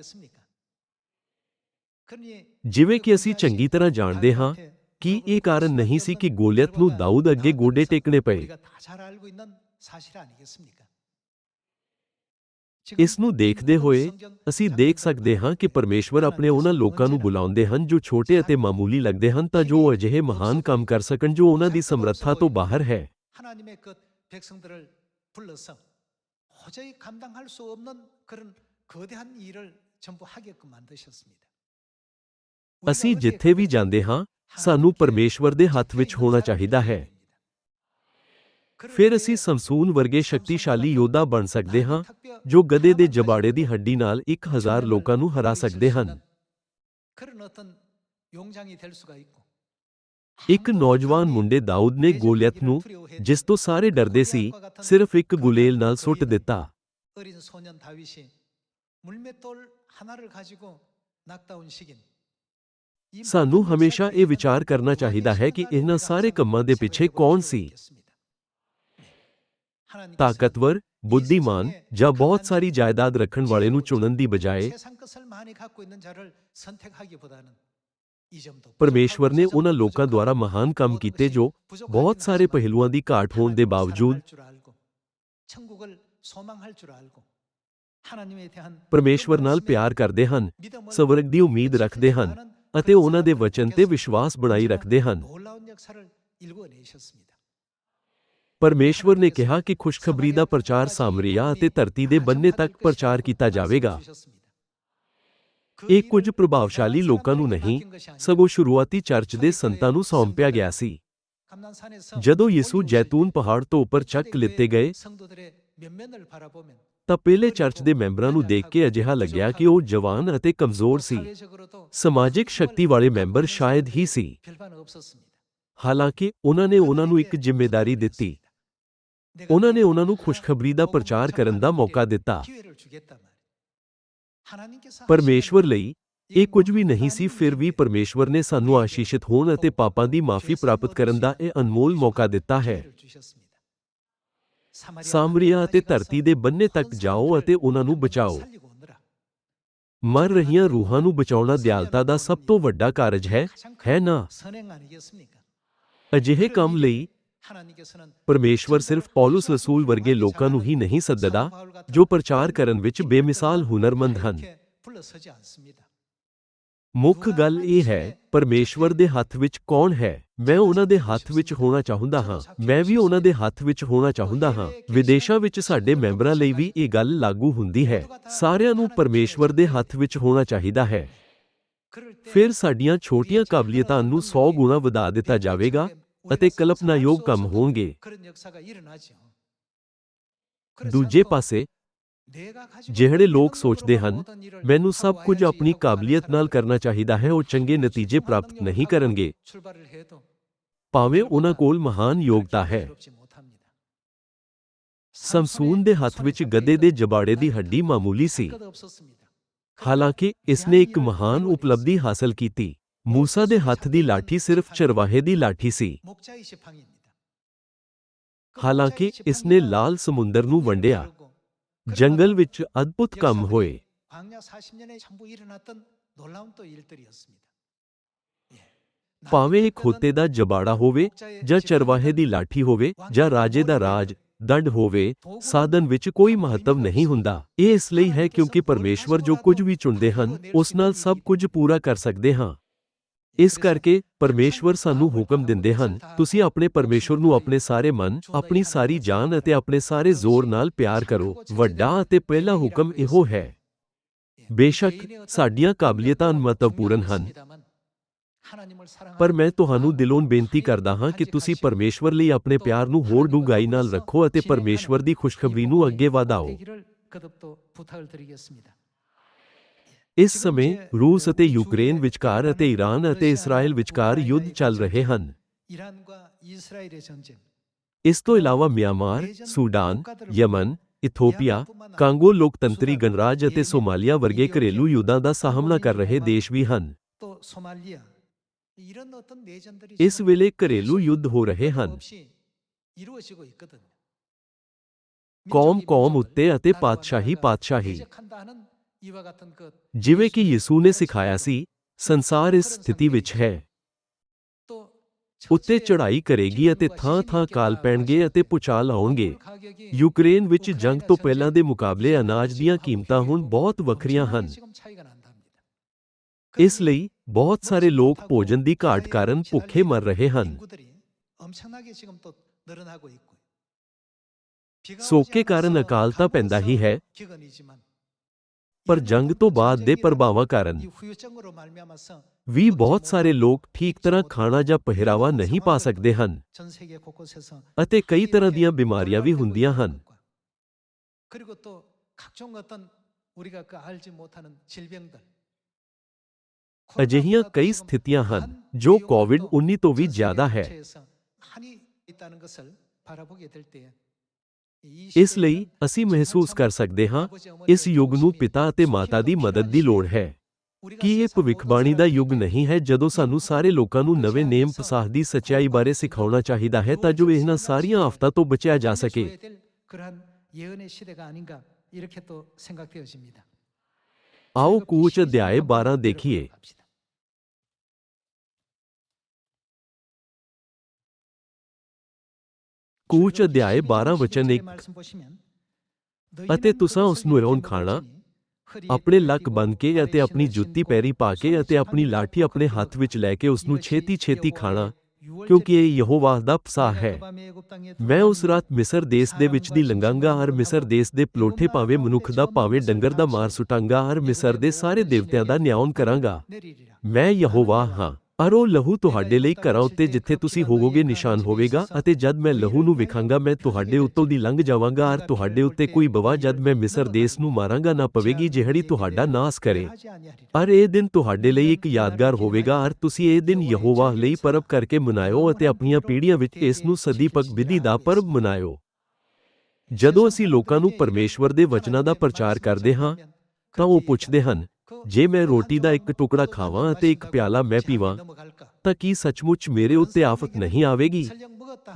ਜਿਵੇਂ ਕਿ ਅਸੀਂ ਚੰਗੀ ਤਰ੍ਹਾਂ ਜਾਣਦੇ ਹਾਂ, ਕੀ ਇਹ ਕਾਰਨ ਨਹੀਂ ਸੀ ਕਿ ਗੋਲੀਅਤ ਨੂੰ ਦਾਊਦ ਅੱਗੇ ਗੋਡੇ ਟੇਕਣੇ ਪਏ? ਇਸ ਨੂੰ ਦੇਖਦੇ ਹੋਏ, ਅਸੀਂ ਦੇਖ ਸਕਦੇ ਹਾਂ ਕਿ ਪਰਮੇਸ਼ਵਰ ਆਪਣੇ ਉਹਨਾਂ ਲੋਕਾਂ ਨੂੰ ਬੁਲਾਉਂਦੇ ਹਨ ਜੋ ਛੋਟੇ ਅਤੇ ਮਾਮੂਲੀ ਲੱਗਦੇ ਹਨ ਤਾਂ ਜੋ ਅਜਿਹੇ ਮਹਾਨ ਕੰਮ ਕਰ ਸਕਣ ਜੋ ਉਹਨਾਂ ਦੀ ਸਮਰੱਥਾ ਤੋਂ ਬਾਹਰ ਹੈ। 도저히 감당할 수 없는 그런 거대한 일을 전부 하게끔 만드셨습니다. ਅਸੀਂ ਜਿੱਥੇ ਵੀ ਜਾਂਦੇ ਹਾਂ ਸਾਨੂੰ ਪਰਮੇਸ਼ਵਰ ਦੇ ਹੱਥ ਵਿੱਚ ਹੋਣਾ ਚਾਹੀਦਾ ਹੈ ਫਿਰ ਅਸੀਂ ਸਮਸੂਨ ਵਰਗੇ ਸ਼ਕਤੀਸ਼ਾਲੀ ਯੋਧਾ ਬਣ ਸਕਦੇ ਹਾਂ ਜੋ ਗਧੇ ਦੇ ਜਬਾੜੇ ਦੀ ਹੱਡੀ ਨਾਲ 1000 ਲੋਕਾਂ ਨੂੰ ਹਰਾ ਸਕਦੇ ਹਨ ਇੱਕ ਨੌਜਵਾਨ ਮੁੰਡੇ ਦਾਊਦ ਨੇ ਗੋਲੀਅਤ ਨੂੰ ਜਿਸ ਤੋਂ ਸਾਰੇ ਡਰਦੇ ਸੀ ਸਿਰਫ ਇੱਕ ਗੁਲੇਲ ਨਾਲ ਸੁੱਟ ਦਿੱਤਾ 어린 소년 다윗이 물맷돌 하나를 가지고 낙다운 시긴 이 ਸਾਨੂੰ ਹਮੇਸ਼ਾ ਇਹ ਵਿਚਾਰ ਕਰਨਾ ਚਾਹੀਦਾ ਹੈ ਕਿ ਇਹਨਾਂ ਸਾਰੇ ਕੰਮਾਂ ਦੇ ਪਿੱਛੇ ਕੌਣ ਸੀ ਤਾਕਤਵਰ ਬੁੱਧੀਮਾਨ ਜਾਂ ਬਹੁਤ ਸਾਰੀ ਜਾਇਦਾਦ ਰੱਖਣ ਵਾਲੇ ਨੂੰ ਚੁਣਨ ਦੀ ਬਜਾਏ 세상 것을 많이 갖고 있는 자를 선택하기보다는 이 점도 ਪਰਮੇਸ਼ਵਰ ਨੇ ਉਹਨਾਂ ਲੋਕਾਂ ਦੁਆਰਾ ਮਹਾਨ ਕੰਮ ਕੀਤੇ ਜੋ ਬਹੁਤ ਸਾਰੇ ਪਹਿਲੂਆਂ ਦੀ ਘਾਟ ਹੋਣ ਦੇ ਬਾਵਜੂਦ ਪਰਮੇਸ਼ਵਰ ਨਾਲ ਪਿਆਰ ਕਰਦੇ ਹਨ, ਸਵਰਗ ਦੀ ਉਮੀਦ ਰੱਖਦੇ ਹਨ ਅਤੇ ਉਹਨਾਂ ਦੇ ਵਚਨ ਤੇ ਵਿਸ਼ਵਾਸ ਬਣਾਈ ਰੱਖਦੇ ਹਨ। ਪਰਮੇਸ਼ਵਰ ਨੇ ਕਿਹਾ ਕਿ ਖੁਸ਼ਖਬਰੀ ਦਾ ਪ੍ਰਚਾਰ ਸਾਮਰੀਆ ਅਤੇ ਧਰਤੀ ਦੇ ਬੰਨੇ ਤੱਕ ਪ੍ਰਚਾਰ ਕੀਤਾ ਜਾਵੇਗਾ। ਇਹ ਕੁਝ ਪ੍ਰਭਾਵਸ਼ਾਲੀ ਲੋਕਾਂ ਨੂੰ ਨਹੀਂ, ਸਗੋਂ ਸ਼ੁਰੂਆਤੀ ਚਰਚ ਦੇ ਸੰਤਾਂ ਨੂੰ ਸੌਂਪਿਆ ਗਿਆ ਸੀ। ਜਦੋਂ ਯਿਸੂ ਜੈਤੂਨ ਪਹਾੜ ਤੋਂ ਉੱਪਰ ਚੱਕ ਲਿੱਤੇ ਗਏ, ਤਾਂ ਪਹਿਲੇ ਚਰਚ ਦੇ ਮੈਂਬਰਾਂ ਨੂੰ ਦੇਖ ਕੇ ਅਜਿਹਾ ਲੱਗਿਆ ਕਿ ਉਹ ਜਵਾਨ ਅਤੇ ਕਮਜ਼ੋਰ ਸੀ। ਸਮਾਜਿਕ ਸ਼ਕਤੀ ਵਾਲੇ ਮੈਂਬਰ ਸ਼ਾਇਦ ਹੀ ਸੀ। ਹਾਲਾਂਕਿ ਉਹਨਾਂ ਨੇ ਉਹਨਾਂ ਨੂੰ ਇੱਕ ਜ਼ਿੰਮੇਵਾਰੀ ਦਿੱਤੀ। ਉਹਨਾਂ ਨੇ ਉਹਨਾਂ ਨੂੰ ਖੁਸ਼ਖਬਰੀ ਦਾ ਪ੍ਰਚਾਰ ਕਰਨ ਦਾ ਮੌਕਾ ਦਿੱਤਾ। ਪਰਮੇਸ਼ਵਰ ਲਈ ਇਹ ਕੁਝ ਵੀ ਨਹੀਂ ਸੀ, ਫਿਰ ਵੀ ਪਰਮੇਸ਼ਵਰ ਨੇ ਸਾਨੂੰ ਆਸ਼ੀਸ਼ਿਤ ਹੋਣ ਅਤੇ ਪਾਪਾਂ ਦੀ ਮਾਫੀ ਪ੍ਰਾਪਤ ਕਰਨ ਦਾ ਇਹ ਅਨਮੋਲ ਮੌਕਾ ਦਿੱਤਾ ਹੈ। ਸਾਮਰੀਆ ਅਤੇ ਧਰਤੀ ਦੇ ਬੰਨੇ ਤੱਕ ਜਾਓ ਅਤੇ ਉਹਨਾਂ ਨੂੰ ਬਚਾਓ। ਮਰ ਰਹੀਆਂ ਰੂਹਾਂ ਨੂੰ ਬਚਾਉਣਾ ਦਿਆਲਤਾ ਦਾ ਸਭ ਤੋਂ ਵੱਡਾ ਕਾਰਜ ਹੈ ਹੈ ਨਾ? ਅਜਿਹੇ ਕੰਮ ਲਈ ਪਰਮੇਸ਼ਵਰ ਸਿਰਫ ਪੌਲਸ ਰਸੂਲ ਵਰਗੇ ਲੋਕਾਂ ਨੂੰ ਹੀ ਨਹੀਂ ਸੱਦਦਾ ਜੋ ਪ੍ਰਚਾਰ ਕਰਨ ਵਿੱਚ ਬੇਮਿਸਾਲ ਹੁਨਰਮੰਦ ਹਨ। ਮੁੱਖ ਗੱਲ ਇਹ ਹੈ ਪਰਮੇਸ਼ਵਰ ਦੇ ਹੱਥ ਵਿੱਚ ਕੌਣ ਹੈ? ਮੈਂ ਉਹਨਾਂ ਦੇ ਹੱਥ ਵਿੱਚ ਹੋਣਾ ਚਾਹੁੰਦਾ ਹਾਂ। ਮੈਂ ਵੀ ਉਹਨਾਂ ਦੇ ਹੱਥ ਵਿੱਚ ਹੋਣਾ ਚਾਹੁੰਦਾ ਹਾਂ। ਵਿਦੇਸ਼ਾਂ ਵਿੱਚ ਸਾਡੇ ਮੈਂਬਰਾਂ ਲਈ ਵੀ ਇਹ ਗੱਲ ਲਾਗੂ ਹੁੰਦੀ ਹੈ। ਸਾਰਿਆਂ ਨੂੰ ਪਰਮੇਸ਼ਵਰ ਦੇ ਹੱਥ ਵਿੱਚ ਹੋਣਾ ਚਾਹੀਦਾ ਹੈ। ਫਿਰ ਸਾਡੀਆਂ ਛੋਟੀਆਂ ਕਾਬਲੀਅਤਾਂ ਨੂੰ 100 ਗੁਣਾ ਵਧਾ ਦਿੱਤਾ ਜਾਵੇਗਾ। ਅਤੇ ਕਲਪਨਾਯੋਗ ਕੰਮ ਹੋਣਗੇ। ਦੂਜੇ ਪਾਸੇ ਜਿਹੜੇ ਲੋਕ ਸੋਚਦੇ ਹਨ ਮੈਨੂੰ ਸਭ ਕੁਝ ਆਪਣੀ ਕਾਬਲੀਅਤ ਨਾਲ ਕਰਨਾ ਚਾਹੀਦਾ ਹੈ ਉਹ ਚੰਗੇ ਨਤੀਜੇ ਪ੍ਰਾਪਤ ਨਹੀਂ ਕਰਨਗੇ। ਭਾਵੇਂ ਉਹਨਾਂ ਕੋਲ ਮਹਾਨ ਯੋਗਤਾ ਹੈ। ਸਮਸੂਨ ਦੇ ਹੱਥ ਵਿੱਚ ਗੱਦੇ ਦੇ ਜਬਾੜੇ ਦੀ ਹੱਡੀ ਮਾਮੂਲੀ ਸੀ। ਹਾਲਾਂਕਿ ਇਸਨੇ ਇੱਕ ਮਹਾਨ ਉਪਲਬਧੀ ਹਾਸਲ ਕੀਤੀ। ਮੂਸਾ ਦੇ ਹੱਥ ਦੀ ਲਾਠੀ ਸਿਰਫ ਚਰਵਾਹੇ ਦੀ ਲਾਠੀ ਸੀ। ਹਾਲਾਂਕਿ ਇਸਨੇ ਲਾਲ ਸਮੁੰਦਰ ਨੂੰ ਵੰਡਿਆ। ਜੰਗਲ ਵਿੱਚ ਅਦਭੁਤ ਕੰਮ ਹੋਏ। ਭਾਵੇਂ ਇਹ ਖੋਤੇ ਦਾ ਜਬਾੜਾ ਹੋਵੇ ਜਾਂ ਚਰਵਾਹੇ ਦੀ ਲਾਠੀ ਹੋਵੇ ਜਾਂ ਰਾਜੇ ਦਾ ਰਾਜ ਦੰਡ ਹੋਵੇ ਸਾਧਨ ਵਿੱਚ ਕੋਈ ਮਹੱਤਵ ਨਹੀਂ ਹੁੰਦਾ। ਇਹ ਇਸ ਲਈ ਹੈ ਕਿਉਂਕਿ ਪਰਮੇਸ਼ਵਰ ਜੋ ਕੁਝ ਵੀ ਚੁਣਦੇ ਹਨ ਉਸ ਨਾਲ ਸਭ ਕੁਝ ਪੂਰਾ ਕਰ ਸਕਦੇ ਹਾਂ। ਇਸ ਕਰਕੇ ਪਰਮੇਸ਼ਵਰ ਸਾਨੂੰ ਹੁਕਮ ਦਿੰਦੇ ਹਨ, ਤੁਸੀਂ ਆਪਣੇ ਪਰਮੇਸ਼ਵਰ ਨੂੰ ਆਪਣੇ ਸਾਰੇ ਮਨ, ਆਪਣੀ ਸਾਰੀ ਜਾਨ ਅਤੇ ਆਪਣੇ ਸਾਰੇ ਜ਼ੋਰ ਨਾਲ ਪਿਆਰ ਕਰੋ। ਵੱਡਾ ਅਤੇ ਪਹਿਲਾ ਹੁਕਮ ਇਹੋ ਹੈ। ਬੇਸ਼ੱਕ, ਸਾਡੀਆਂ ਕਾਬਲੀਅਤਾਂ ਮਹੱਤਵਪੂਰਨ ਹਨ। ਪਰ ਮੈਂ ਤੁਹਾਨੂੰ ਦਿਲੋਂ ਬੇਨਤੀ ਕਰਦਾ ਹਾਂ ਕਿ ਤੁਸੀਂ ਪਰਮੇਸ਼ਵਰ ਲਈ ਆਪਣੇ ਪਿਆਰ ਨੂੰ ਹੋਰ ਡੂੰਘਾਈ ਨਾਲ ਰੱਖੋ ਅਤੇ ਪਰਮੇਸ਼ਵਰ ਦੀ ਖੁਸ਼ਖਬਰੀ ਨੂੰ ਅੱਗੇ ਵਧਾਓ। ਇਸ ਸਮੇਂ ਰੂਸ ਅਤੇ ਯੂਕਰੇਨ ਵਿਚਕਾਰ ਅਤੇ ਈਰਾਨ ਅਤੇ ਇਸਰਾਇਲ ਵਿਚਕਾਰ ਯੁੱਧ ਚੱਲ ਰਹੇ ਹਨ। ਇਸ ਤੋਂ ਇਲਾਵਾ Myanmar, Sudan, Yemen, Ethiopia, Congo ਲੋਕਤੰਤਰੀ ਗਣਰਾਜ ਅਤੇ ਸੋਮਾਲੀਆ ਵਰਗੇ ਘਰੇਲੂ ਯੁੱਧਾਂ ਦਾ ਸਾਹਮਣਾ ਕਰ ਰਹੇ ਦੇਸ਼ ਵੀ ਹਨ। ਇਸ ਵੇਲੇ ਘਰੇਲੂ ਯੁੱਧ ਹੋ ਰਹੇ ਹਨ। ਕੌਮ ਕੌਮ ਉੱਤੇ ਅਤੇ ਪਾਤਸ਼ਾਹੀ ਪਾਤਸ਼ਾਹੀ। ਜਿਵੇਂ ਕਿ ਯਿਸੂ ਨੇ ਸਿਖਾਇਆ ਸੀ ਸੰਸਾਰ ਇਸ ਸਥਿਤੀ ਵਿੱਚ ਹੈ ਉੱਤੇ ਚੜ੍ਹਾਈ ਕਰੇਗੀ ਅਤੇ ਥਾਂ-ਥਾਂ ਕਾਲ ਪੈਣਗੇ ਅਤੇ ਪੁਚਾਲ ਆਉਣਗੇ ਯੂਕਰੇਨ ਵਿੱਚ ਜੰਗ ਤੋਂ ਪਹਿਲਾਂ ਦੇ ਮੁਕਾਬਲੇ ਅਨਾਜ ਦੀਆਂ ਕੀਮਤਾਂ ਹੁਣ ਬਹੁਤ ਵੱਖਰੀਆਂ ਹਨ ਇਸ ਲਈ ਬਹੁਤ ਸਾਰੇ ਲੋਕ ਭੋਜਨ ਦੀ ਘਾਟ ਕਾਰਨ ਭੁੱਖੇ ਮਰ ਰਹੇ ਹਨ ਸੋਕੇ ਕਾਰਨ ਅਕਾਲ ਤਾਂ ਪੈਂਦਾ ਹੀ ਹੈ ਪਰ ਜੰਗ ਤੋਂ ਬਾਅਦ ਦੇ ਪ੍ਰਭਾਵਾਂ ਕਾਰਨ ਵੀ ਬਹੁਤ ਸਾਰੇ ਲੋਕ ਠੀਕ ਤਰ੍ਹਾਂ ਖਾਣਾ ਜਾਂ ਪਹਿਰਾਵਾ ਨਹੀਂ ਪਾ ਸਕਦੇ ਹਨ ਅਤੇ ਕਈ ਤਰ੍ਹਾਂ ਦੀਆਂ ਬਿਮਾਰੀਆਂ ਵੀ ਹੁੰਦੀਆਂ ਹਨ ਅਜਿਹੀਆਂ ਕਈ ਸਥਿਤੀਆਂ ਹਨ ਜੋ ਕੋਵਿਡ-19 ਤੋਂ ਵੀ ਜ਼ਿਆਦਾ ਹੈ। ਇਸ ਲਈ ਅਸੀਂ ਮਹਿਸੂਸ ਕਰ ਸਕਦੇ ਹਾਂ, ਇਸ ਯੁੱਗ ਨੂੰ ਪਿਤਾ ਅਤੇ ਮਾਤਾ ਦੀ ਮਦਦ ਦੀ ਲੋੜ ਹੈ। ਕੀ ਇਹ ਭਵਿੱਖਬਾਣੀ ਦਾ ਯੁੱਗ ਨਹੀਂ ਹੈ, ਜਦੋਂ ਸਾਨੂੰ ਸਾਰੇ ਲੋਕਾਂ ਨੂੰ ਨਵੇਂ ਨੇਮ ਪਸਾਹ ਦੀ ਸੱਚਾਈ ਬਾਰੇ ਸਿਖਾਉਣਾ ਚਾਹੀਦਾ ਹੈ, ਤਾਂ ਜੋ ਇਹਨਾਂ ਸਾਰੀਆਂ ਆਫਤਾਂ ਤੋਂ ਬਚਿਆ ਜਾ ਸਕੇ। ਆਓ ਕੂਚ ਅਧਿਆਏ 12 ਦੇਖੀਏ। ਕੂਚ ਅਧਿਆਏ 12 ਵਚਨ 1 ਅਤੇ ਤੁਸਾਂ ਉਸ ਨੂੰ ਇਰੋਨ ਖਾਣਾ, ਆਪਣੇ ਲੱਕ ਬੰਨ ਕੇ ਅਤੇ ਆਪਣੀ ਜੁੱਤੀ ਪੈਰੀ ਪਾ ਕੇ ਅਤੇ ਆਪਣੀ ਲਾਠੀ ਆਪਣੇ ਹੱਥ ਵਿੱਚ ਲੈ ਕੇ ਉਸ ਨੂੰ ਛੇਤੀ ਛੇਤੀ ਖਾਣਾ, ਕਿਉਂਕਿ ਇਹ ਯਹੋਵਾ ਦਾ ਪਸਾਹ ਹੈ। ਮੈਂ ਉਸ ਰਾਤ ਮਿਸਰ ਦੇਸ਼ ਦੇ ਵਿੱਚ ਦੀ ਲੰਗਾਂਗਾ ਹਰ ਮਿਸਰ ਦੇਸ਼ ਦੇ ਪਲੋਠੇ ਭਾਵੇਂ ਮਨੁੱਖ ਦਾ, ਭਾਵੇਂ ਡੰਗਰ ਦਾ ਮਾਰ ਸੁਟਾਂਗਾ, ਹਰ ਮਿਸਰ ਦੇ ਸਾਰੇ ਦੇਵਤਿਆਂ ਦਾ ਨਿਆਉਣ ਕਰਾਂਗਾ। ਮੈਂ ਯਹੋਵਾ ਹਾਂ। ਅਰ ਉਹ ਲਹੂ ਤੁਹਾਡੇ ਲਈ ਘਰਾਂ ਉੱਤੇ ਜਿੱਥੇ ਤੁਸੀਂ ਹੋਵੋਗੇ ਨਿਸ਼ਾਨ ਹੋਵੇਗਾ ਅਤੇ ਜਦ ਮੈਂ ਲਹੂ ਨੂੰ ਵਿਖਾਂਗਾ ਮੈਂ ਤੁਹਾਡੇ ਉੱਤੋਂ ਦੀ ਲੰਘ ਜਾਵਾਂਗਾ ਅਰ ਤੁਹਾਡੇ ਉੱਤੇ ਕੋਈ ਬਵਾ ਜਦ ਮੈਂ ਮਿਸਰ ਦੇਸ਼ ਨੂੰ ਮਾਰਾਂਗਾ ਨਾ ਪਵੇਗੀ ਜਿਹੜੀ ਤੁਹਾਡਾ ਨਾਸ ਕਰੇ। ਅਰ ਇਹ ਦਿਨ ਤੁਹਾਡੇ ਲਈ ਇੱਕ ਯਾਦਗਾਰ ਹੋਵੇਗਾ ਅਰ ਤੁਸੀਂ ਇਹ ਦਿਨ ਯਹੋਵਾ ਲਈ ਪਰਬ ਕਰਕੇ ਮਨਾਇਓ ਅਤੇ ਆਪਣੀਆਂ ਪੀੜ੍ਹੀਆਂ ਵਿੱਚ ਇਸ ਨੂੰ ਸਦੀਪਕ ਵਿਧੀ ਦਾ ਪਰਬ ਮਨਾਇਓ। ਜਦੋਂ ਅਸੀਂ ਲੋਕਾਂ ਨੂੰ ਪਰਮੇਸ਼ਵਰ ਦੇ ਵਚਨਾਂ ਦਾ ਪ੍ਰਚਾਰ ਕਰਦੇ ਹਾਂ ਤਾਂ ਉਹ ਪੁੱਛਦੇ ਹਨ ਜੇ ਮੈਂ ਰੋਟੀ ਦਾ ਇੱਕ ਟੁਕੜਾ ਖਾਵਾਂ ਅਤੇ ਇੱਕ ਪਿਆਲਾ ਮੈਂ ਪੀਵਾਂ, ਤਾਂ ਕੀ ਸੱਚਮੁੱਚ ਮੇਰੇ ਉੱਤੇ ਆਫਤ ਨਹੀਂ ਆਵੇਗੀ?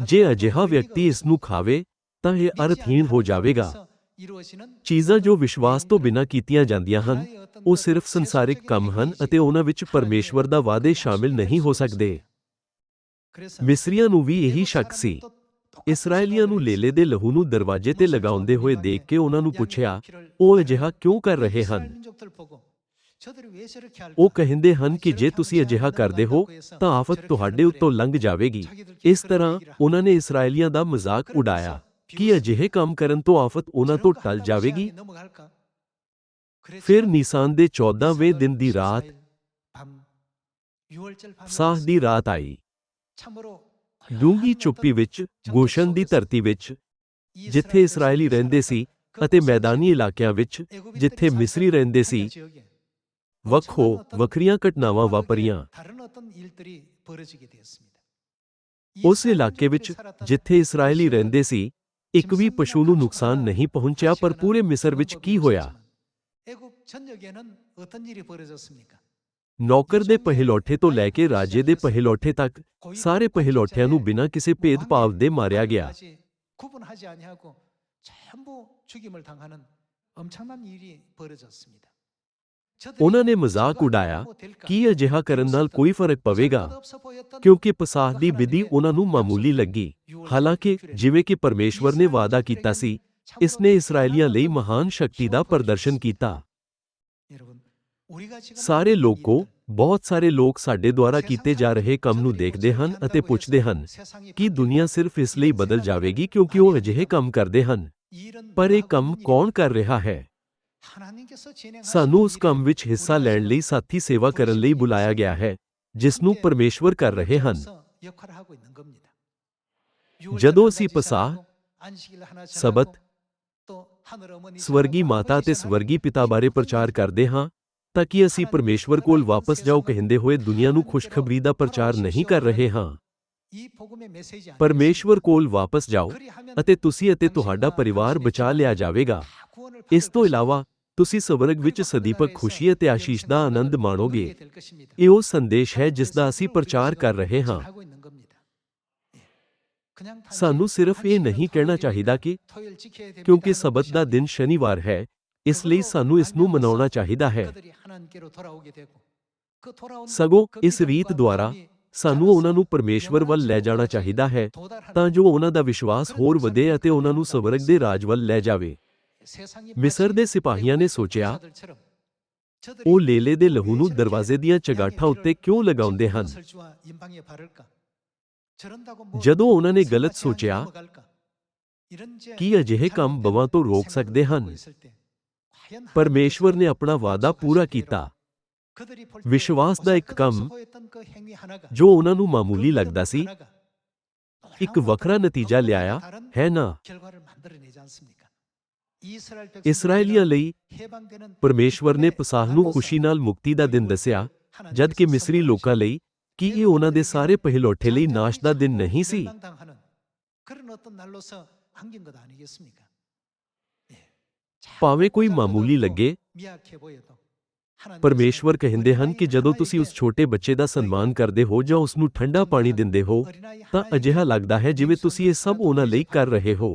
ਜੇ ਅਜਿਹਾ ਵਿਅਕਤੀ ਇਸ ਨੂੰ ਖਾਵੇ, ਤਾਂ ਇਹ ਅਰਥਹੀਣ ਹੋ ਜਾਵੇਗਾ। ਚੀਜ਼ਾਂ ਜੋ ਵਿਸ਼ਵਾਸ ਤੋਂ ਬਿਨਾਂ ਕੀਤੀਆਂ ਜਾਂਦੀਆਂ ਹਨ, ਉਹ ਸਿਰਫ ਸੰਸਾਰਿਕ ਕੰਮ ਹਨ ਅਤੇ ਉਹਨਾਂ ਵਿੱਚ ਪਰਮੇਸ਼ਵਰ ਦਾ ਵਾਅਦੇ ਸ਼ਾਮਿਲ ਨਹੀਂ ਹੋ ਸਕਦੇ। ਮਿਸਰੀਆਂ ਨੂੰ ਵੀ ਇਹੀ ਸ਼ੱਕ ਸੀ। ਇਸਰਾਏਲੀਆਂ ਨੂੰ ਲੇਲੇ ਦੇ ਲਹੂ ਨੂੰ ਦਰਵਾਜ਼ੇ ਤੇ ਲਗਾਉਂਦੇ ਹੋਏ ਦੇਖ ਕੇ ਉਹਨਾਂ ਨੂੰ ਪੁੱਛਿਆ, ਉਹ ਅਜਿਹਾ ਕਿਉਂ ਕਰ ਰਹੇ ਹਨ? ਉਹ ਕਹਿੰਦੇ ਹਨ ਕਿ ਜੇ ਤੁਸੀਂ ਅਜਿਹਾ ਕਰਦੇ ਹੋ ਤਾਂ ਆਫਤ ਤੁਹਾਡੇ ਉੱਤੋਂ ਲੰਘ ਜਾਵੇਗੀ। ਇਸ ਤਰ੍ਹਾਂ ਉਹਨਾਂ ਨੇ ਇਸਰਾਏਲੀਆਂ ਦਾ ਮਜ਼ਾਕ ਉਡਾਇਆ ਕਿ ਅਜਿਹੇ ਕੰਮ ਕਰਨ ਤੋਂ ਆਫਤ ਉਹਨਾਂ ਤੋਂ ਟਲ ਜਾਵੇਗੀ। ਫਿਰ ਨੀਸਾਨ ਦੇ 14ਵੇਂ ਦਿਨ ਦੀ ਰਾਤ ਸਾਹ ਦੀ ਰਾਤ ਆਈ। ਡੂੰਗੀ ਚੁੱਪੀ ਵਿੱਚ ਗੋਸ਼ਨ ਦੀ ਧਰਤੀ ਵਿੱਚ ਜਿੱਥੇ ਇਸਰਾਏਲੀ ਰਹਿੰਦੇ ਸੀ ਅਤੇ ਮੈਦਾਨੀ ਇਲਾਕਿਆਂ ਵਿੱਚ ਜਿੱਥੇ ਮਿਸਰੀ ਰਹਿੰਦੇ ਸੀ ਵੱਖੋ ਵੱਖਰੀਆਂ ਘਟਨਾਵਾਂ ਵਾਪਰੀਆਂ ਉਸ ਇਲਾਕੇ ਵਿੱਚ ਜਿੱਥੇ ਇਸਰਾਏਲੀ ਰਹਿੰਦੇ ਸੀ ਇੱਕ ਵੀ ਪਸ਼ੂ ਨੂੰ ਨੁਕਸਾਨ ਨਹੀਂ ਪਹੁੰਚਿਆ ਪਰ ਪੂਰੇ ਮਿਸਰ ਵਿੱਚ ਕੀ ਹੋਇਆ ਨੌਕਰ ਦੇ ਪਹਿਲੋਠੇ ਤੋਂ ਲੈ ਕੇ ਰਾਜੇ ਦੇ ਪਹਿਲੋਠੇ ਤੱਕ ਸਾਰੇ ਪਹਿਲੋਠਿਆਂ ਨੂੰ ਬਿਨਾਂ ਕਿਸੇ ਭੇਦਭਾਵ ਦੇ ਮਾਰਿਆ ਗਿਆ 구분하지 아니하고 전부 죽임을 당하는 엄청난 일이 벌어졌습니다. ਉਹਨਾਂ ਨੇ ਮਜ਼ਾਕ ਉਡਾਇਆ ਕਿ ਅਜਿਹਾ ਕਰਨ ਨਾਲ ਕੋਈ ਫ਼ਰਕ ਪਵੇਗਾ ਕਿਉਂਕਿ ਪਸਾਹ ਦੀ ਵਿਧੀ ਉਹਨਾਂ ਨੂੰ ਮਾਮੂਲੀ ਲੱਗੀ। ਹਾਲਾਂਕਿ ਜਿਵੇਂ ਕਿ ਪਰਮੇਸ਼ਵਰ ਨੇ ਵਾਅਦਾ ਕੀਤਾ ਸੀ ਇਸ ਨੇ ਇਸਰਾਏਲੀਆਂ ਲਈ ਮਹਾਨ ਸ਼ਕਤੀ ਦਾ ਪ੍ਰਦਰਸ਼ਨ ਕੀਤਾ। ਸਾਰੇ ਲੋਕੋ ਬਹੁਤ ਸਾਰੇ ਲੋਕ ਸਾਡੇ ਦੁਆਰਾ ਕੀਤੇ ਜਾ ਰਹੇ ਕੰਮ ਨੂੰ ਦੇਖਦੇ ਹਨ ਅਤੇ ਪੁੱਛਦੇ ਹਨ ਕਿ ਦੁਨੀਆ ਸਿਰਫ ਇਸ ਲਈ ਬਦਲ ਜਾਵੇਗੀ ਕਿਉਂਕਿ ਉਹ ਅਜਿਹੇ ਕੰਮ ਕਰਦੇ ਹਨ। ਪਰ ਇਹ ਕੰਮ ਕੌਣ ਕਰ ਰਿਹਾ ਹੈ? ਸਾਨੂੰ ਉਸ ਕੰਮ ਵਿੱਚ ਹਿੱਸਾ ਲੈਣ ਲਈ ਸਾਥੀ ਸੇਵਾ ਕਰਨ ਲਈ ਬੁਲਾਇਆ ਗਿਆ ਹੈ ਜਿਸ ਨੂੰ ਪਰਮੇਸ਼ਵਰ ਕਰ ਰਹੇ ਹਨ। ਜਦੋਂ ਅਸੀਂ ਪਸਾਹ ਸਬਤ ਸਵਰਗੀ ਮਾਤਾ ਤੇ ਸਵਰਗੀ ਪਿਤਾ ਬਾਰੇ ਪ੍ਰਚਾਰ ਕਰਦੇ ਹਾਂ ਤਾਂ ਕਿ ਅਸੀਂ ਪਰਮੇਸ਼ਵਰ ਕੋਲ ਵਾਪਸ ਜਾਓ ਕਹਿੰਦੇ ਹੋਏ ਦੁਨੀਆ ਨੂੰ ਖੁਸ਼ਖਬਰੀ ਦਾ ਪ੍ਰਚਾਰ ਨਹੀਂ ਕਰ ਰਹੇ ਹਾਂ। ਪਰਮੇਸ਼ਵਰ ਕੋਲ ਵਾਪਸ ਜਾਓ ਅਤੇ ਤੁਸੀਂ ਅਤੇ ਤੁਹਾਡਾ ਪਰਿਵਾਰ ਬਚਾ ਲਿਆ ਜਾਵੇਗਾ ਇਸ ਤੋਂ ਇਲਾਵਾ ਤੁਸੀਂ ਸਵਰਗ ਵਿੱਚ ਸਦੀਪਕ ਖੁਸ਼ੀ ਅਤੇ ਆਸ਼ੀਸ਼ ਦਾ ਆਨੰਦ ਮਾਣੋਗੇ ਇਹ ਉਹ ਸੰਦੇਸ਼ ਹੈ ਜਿਸ ਦਾ ਅਸੀਂ ਪ੍ਰਚਾਰ ਕਰ ਰਹੇ ਹਾਂ ਸਾਨੂੰ ਸਿਰਫ ਇਹ ਨਹੀਂ ਕਹਿਣਾ ਚਾਹੀਦਾ ਕਿ ਕਿਉਂਕਿ ਸਬਤ ਦਾ ਦਿਨ ਸ਼ਨੀਵਾਰ ਹੈ ਇਸ ਲਈ ਸਾਨੂੰ ਇਸ ਨੂੰ ਮਨਾਉਣਾ ਚਾਹੀਦਾ ਹੈ ਸਗੋਂ ਇਸ ਰੀਤ ਦੁਆਰਾ ਸਾਨੂੰ ਉਹਨਾਂ ਨੂੰ ਪਰਮੇਸ਼ਵਰ ਵੱਲ ਲੈ ਜਾਣਾ ਚਾਹੀਦਾ ਹੈ ਤਾਂ ਜੋ ਉਹਨਾਂ ਦਾ ਵਿਸ਼ਵਾਸ ਹੋਰ ਵਧੇ ਅਤੇ ਉਹਨਾਂ ਨੂੰ ਸਵਰਗ ਦੇ ਰਾਜ ਵੱਲ ਲੈ ਜਾਵੇ। ਮਿਸਰ ਦੇ ਸਿਪਾਹੀਆਂ ਨੇ ਸੋਚਿਆ, ਉਹ ਲੇਲੇ ਦੇ ਲਹੂ ਨੂੰ ਦਰਵਾਜ਼ੇ ਦੀਆਂ ਚਗਾਠਾਂ ਉੱਤੇ ਕਿਉਂ ਲਗਾਉਂਦੇ ਹਨ? ਜਦੋਂ ਉਹਨਾਂ ਨੇ ਗਲਤ ਸੋਚਿਆ, ਕੀ ਅਜਿਹੇ ਕੰਮ ਬਵਾਂ ਤੋਂ ਰੋਕ ਸਕਦੇ ਹਨ? ਪਰਮੇਸ਼ਵਰ ਨੇ ਆਪਣਾ ਵਾਅਦਾ ਪੂਰਾ ਕੀਤਾ। ਵਿਸ਼ਵਾਸ ਦਾ ਇੱਕ ਕੰਮ ਜੋ ਉਹਨਾਂ ਨੂੰ ਮਾਮੂਲੀ ਲੱਗਦਾ ਸੀ। ਇੱਕ ਵੱਖਰਾ ਨਤੀਜਾ ਲਿਆਇਆ, ਹੈ ਨਾ? ਇਸਰਾਏਲੀਆਂ ਲਈ ਪਰਮੇਸ਼ਵਰ ਨੇ ਪਸਾਹ ਨੂੰ ਖੁਸ਼ੀ ਨਾਲ ਮੁਕਤੀ ਦਾ ਦਿਨ ਦੱਸਿਆ, ਜਦ ਕਿ ਮਿਸਰੀ ਲੋਕਾਂ ਲਈ ਕਿ ਇਹ ਉਹਨਾਂ ਦੇ ਸਾਰੇ ਪਹਿਲੋਠੇ ਲਈ ਨਾਸ਼ ਦਾ ਦਿਨ ਨਹੀਂ ਸੀ। ਭਾਵੇਂ ਕੋਈ ਮਾਮੂਲੀ ਲੱਗੇ ਪਰਮੇਸ਼ਵਰ ਕਹਿੰਦੇ ਹਨ ਕਿ ਜਦੋਂ ਤੁਸੀਂ ਉਸ ਛੋਟੇ ਬੱਚੇ ਦਾ ਸਨਮਾਨ ਕਰਦੇ ਹੋ ਜਾਂ ਉਸ ਨੂੰ ਠੰਡਾ ਪਾਣੀ ਦਿੰਦੇ ਹੋ ਤਾਂ ਅਜਿਹਾ ਲੱਗਦਾ ਹੈ ਜਿਵੇਂ ਤੁਸੀਂ ਇਹ ਸਭ ਉਹਨਾਂ ਲਈ ਕਰ ਰਹੇ ਹੋ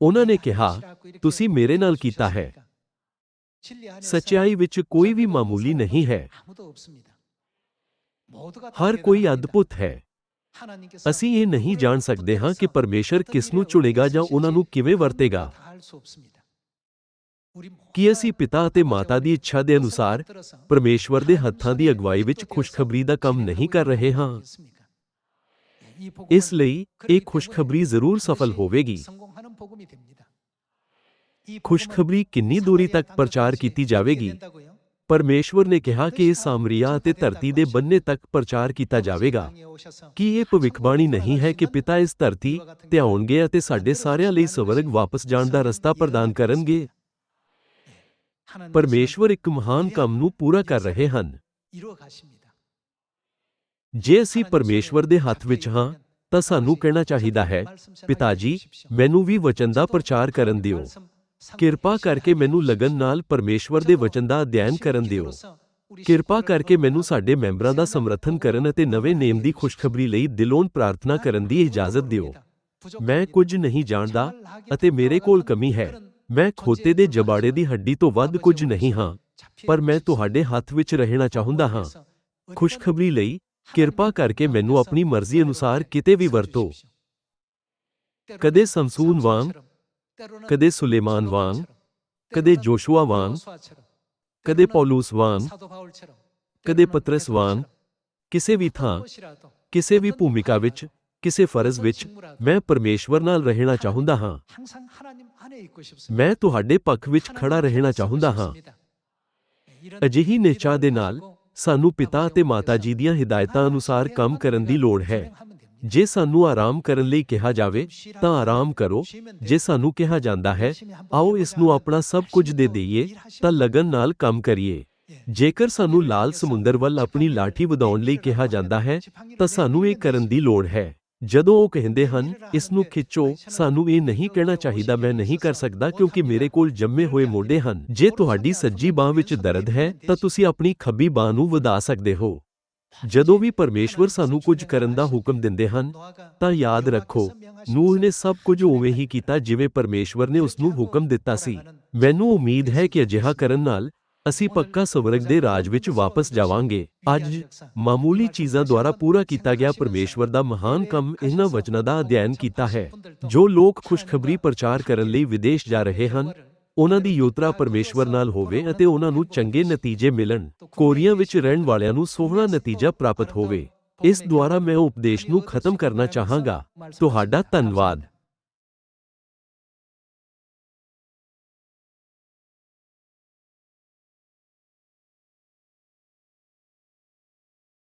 ਉਹਨਾਂ ਨੇ ਕਿਹਾ ਤੁਸੀਂ ਮੇਰੇ ਨਾਲ ਕੀਤਾ ਹੈ ਸਚਾਈ ਵਿੱਚ ਕੋਈ ਵੀ ਮਾਮੂਲੀ ਨਹੀਂ ਹੈ ਹਰ ਕੋਈ ਅਦਭੁਤ ਹੈ ਅਸੀਂ ਇਹ ਨਹੀਂ ਜਾਣ ਸਕਦੇ ਹਾਂ ਕਿ ਪਰਮੇਸ਼ਰ ਕਿਸ ਨੂੰ ਚੁਣੇਗਾ ਜਾਂ ਉਹਨਾਂ ਨੂੰ ਕਿਵੇਂ ਵਰਤੇਗਾ ਕੀ ਅਸੀਂ ਪਿਤਾ ਅਤੇ ਮਾਤਾ ਦੀ ਇੱਛਾ ਦੇ ਅਨੁਸਾਰ ਪਰਮੇਸ਼ਵਰ ਦੇ ਹੱਥਾਂ ਦੀ ਅਗਵਾਈ ਵਿੱਚ ਖੁਸ਼ਖਬਰੀ ਦਾ ਕੰਮ ਨਹੀਂ ਕਰ ਰਹੇ ਹਾਂ। ਇਸ ਲਈ ਇਹ ਖੁਸ਼ਖਬਰੀ ਜ਼ਰੂਰ ਸਫਲ ਹੋਵੇਗੀ। ਖੁਸ਼ਖਬਰੀ ਕਿੰਨੀ ਦੂਰੀ ਤੱਕ ਪ੍ਰਚਾਰ ਕੀਤੀ ਜਾਵੇਗੀ? ਪਰਮੇਸ਼ਵਰ ਨੇ ਕਿਹਾ ਕਿ ਇਹ ਸਾਮਰੀਆ ਅਤੇ ਧਰਤੀ ਦੇ ਬੰਨੇ ਤੱਕ ਪ੍ਰਚਾਰ ਕੀਤਾ ਜਾਵੇਗਾ। ਕੀ ਇਹ ਭਵਿੱਖਬਾਣੀ ਨਹੀਂ ਹੈ ਕਿ ਪਿਤਾ ਇਸ ਧਰਤੀ ਤੇ ਆਉਣਗੇ ਅਤੇ ਸਾਡੇ ਸਾਰਿਆਂ ਲਈ ਸਵਰਗ ਵਾਪਸ ਜਾਣ ਦਾ ਰਸਤਾ ਪ੍ਰਦਾਨ ਕਰਨਗੇ? ਪਰਮੇਸ਼ਵਰ ਇੱਕ ਮਹਾਨ ਕੰਮ ਨੂੰ ਪੂਰਾ ਕਰ ਰਹੇ ਹਨ। ਜੇ ਅਸੀਂ ਪਰਮੇਸ਼ਵਰ ਦੇ ਹੱਥ ਵਿੱਚ ਹਾਂ ਤਾਂ ਸਾਨੂੰ ਕਹਿਣਾ ਚਾਹੀਦਾ ਹੈ ਪਿਤਾ ਜੀ ਮੈਨੂੰ ਵੀ ਵਚਨ ਦਾ ਪ੍ਰਚਾਰ ਕਰਨ ਦਿਓ। ਕਿਰਪਾ ਕਰਕੇ ਮੈਨੂੰ ਲਗਨ ਨਾਲ ਪਰਮੇਸ਼ਵਰ ਦੇ ਵਚਨ ਦਾ ਅਧਿਐਨ ਕਰਨ ਦਿਓ। ਕਿਰਪਾ ਕਰਕੇ ਮੈਨੂੰ ਸਾਡੇ ਮੈਂਬਰਾਂ ਦਾ ਸਮਰਥਨ ਕਰਨ ਅਤੇ ਨਵੇਂ ਨੇਮ ਦੀ ਖੁਸ਼ਖਬਰੀ ਲਈ ਦਿਲੋਂ ਪ੍ਰਾਰਥਨਾ ਕਰਨ ਦੀ ਇਜਾਜ਼ਤ ਦਿਓ। ਮੈਂ ਕੁਝ ਨਹੀਂ ਜਾਣਦਾ ਅਤੇ ਮੇਰੇ ਕੋਲ ਕਮੀ ਹੈ। ਮੈਂ ਖੋਤੇ ਦੇ ਜਬਾੜੇ ਦੀ ਹੱਡੀ ਤੋਂ ਵੱਧ ਕੁਝ ਨਹੀਂ ਹਾਂ ਪਰ ਮੈਂ ਤੁਹਾਡੇ ਹੱਥ ਵਿੱਚ ਰਹਿਣਾ ਚਾਹੁੰਦਾ ਹਾਂ। ਖੁਸ਼ਖਬਰੀ ਲਈ ਕਿਰਪਾ ਕਰਕੇ ਮੈਨੂੰ ਆਪਣੀ ਮਰਜ਼ੀ ਅਨੁਸਾਰ ਕਿਤੇ ਵੀ ਵਰਤੋ। ਕਦੇ ਸਮਸੂਨ ਵਾਂਗ ਕਦੇ ਸੁਲੇਮਾਨ ਵਾਂਗ ਕਦੇ ਜੋਸ਼ੂਆ ਵਾਂਗ ਕਦੇ ਪੌਲੂਸ ਵਾਂਗ ਕਦੇ ਪਤਰਸ ਵਾਂਗ ਕਿਸੇ ਵੀ ਥਾਂ ਕਿਸੇ ਵੀ ਭੂਮਿਕਾ ਵਿੱਚ ਕਿਸੇ ਫਰਜ਼ ਵਿੱਚ ਮੈਂ ਪਰਮੇਸ਼ਵਰ ਨਾਲ ਰਹਿਣਾ ਚਾਹੁੰਦਾ ਹਾਂ। ਮੈਂ ਤੁਹਾਡੇ ਪੱਖ ਵਿੱਚ ਖੜਾ ਰਹਿਣਾ ਚਾਹੁੰਦਾ ਹਾਂ। ਅਜਿਹੀ ਨਿਸ਼ਚਾ ਦੇ ਨਾਲ ਸਾਨੂੰ ਪਿਤਾ ਅਤੇ ਮਾਤਾ ਜੀ ਦੀਆਂ ਹਿਦਾਇਤਾਂ ਅਨੁਸਾਰ ਕੰਮ ਕਰਨ ਦੀ ਲੋੜ ਹੈ। ਜੇ ਸਾਨੂੰ ਆਰਾਮ ਕਰਨ ਲਈ ਕਿਹਾ ਜਾਵੇ ਤਾਂ ਆਰਾਮ ਕਰੋ। ਜੇ ਸਾਨੂੰ ਕਿਹਾ ਜਾਂਦਾ ਹੈ ਆਓ ਇਸ ਨੂੰ ਆਪਣਾ ਸਭ ਕੁਝ ਦੇ ਦਈਏ ਤਾਂ ਲਗਨ ਨਾਲ ਕੰਮ ਕਰੀਏ। ਜੇਕਰ ਸਾਨੂੰ ਲਾਲ ਸਮੁੰਦਰ ਵੱਲ ਆਪਣੀ ਲਾਠੀ ਵਧਾਉਣ ਲਈ ਕਿਹਾ ਜਾਂਦਾ ਹੈ ਤਾਂ ਸਾਨੂੰ ਇਹ ਕਰਨ ਦੀ ਲੋੜ ਹੈ। ਜਦੋਂ ਉਹ ਕਹਿੰਦੇ ਹਨ, ਇਸ ਨੂੰ ਖਿੱਚੋ, ਸਾਨੂੰ ਇਹ ਨਹੀਂ ਕਹਿਣਾ ਚਾਹੀਦਾ, ਮੈਂ ਨਹੀਂ ਕਰ ਸਕਦਾ, ਕਿਉਂਕਿ ਮੇਰੇ ਕੋਲ ਜੰਮੇ ਹੋਏ ਮੋਢੇ ਹਨ। ਜੇ ਤੁਹਾਡੀ ਸੱਜੀ ਬਾਹ ਵਿੱਚ ਦਰਦ ਹੈ, ਤਾਂ ਤੁਸੀਂ ਆਪਣੀ ਖੱਬੀ ਬਾਹ ਨੂੰ ਵਧਾ ਸਕਦੇ ਹੋ। ਜਦੋਂ ਵੀ ਪਰਮੇਸ਼ਵਰ ਸਾਨੂੰ ਕੁਝ ਕਰਨ ਦਾ ਹੁਕਮ ਦਿੰਦੇ ਹਨ, ਤਾਂ ਯਾਦ ਰੱਖੋ, ਨੂਹ ਨੇ ਸਭ ਕੁਝ ਉਵੇਂ ਹੀ ਕੀਤਾ ਜਿਵੇਂ ਪਰਮੇਸ਼ਵਰ ਨੇ ਉਸ ਨੂੰ ਹੁਕਮ ਦਿੱਤਾ ਸੀ। ਮੈਨੂੰ ਉਮੀਦ ਹੈ ਕਿ ਅਜਿਹਾ ਕਰਨ ਨਾਲ ਅਸੀਂ ਪੱਕਾ ਸਵਰਗ ਦੇ ਰਾਜ ਵਿੱਚ ਵਾਪਸ ਜਾਵਾਂਗੇ। ਅੱਜ ਮਾਮੂਲੀ ਚੀਜ਼ਾਂ ਦੁਆਰਾ ਪੂਰਾ ਕੀਤਾ ਗਿਆ ਪਰਮੇਸ਼ਵਰ ਦਾ ਮਹਾਨ ਕੰਮ ਇਹਨਾਂ ਵਚਨਾਂ ਦਾ ਅਧਿਐਨ ਕੀਤਾ ਹੈ। ਜੋ ਲੋਕ ਖੁਸ਼ਖਬਰੀ ਪ੍ਰਚਾਰ ਕਰਨ ਲਈ ਵਿਦੇਸ਼ ਜਾ ਰਹੇ ਹਨ, ਉਹਨਾਂ ਦੀ ਯਾਤਰਾ ਪਰਮੇਸ਼ਵਰ ਨਾਲ ਹੋਵੇ ਅਤੇ ਉਹਨਾਂ ਨੂੰ ਚੰਗੇ ਨਤੀਜੇ ਮਿਲਣ। ਕੋਰੀਆ ਵਿੱਚ ਰਹਿਣ ਵਾਲਿਆਂ ਨੂੰ ਸੋਹਣਾ ਨਤੀਜਾ ਪ੍ਰਾਪਤ ਹੋਵੇ। ਇਸ ਦੁਆਰਾ ਮੈਂ ਉਪਦੇਸ਼ ਨੂੰ ਖਤਮ ਕਰਨਾ ਚਾਹਾਂਗਾ। ਤੁਹਾਡਾ ਧੰਨਵਾਦ।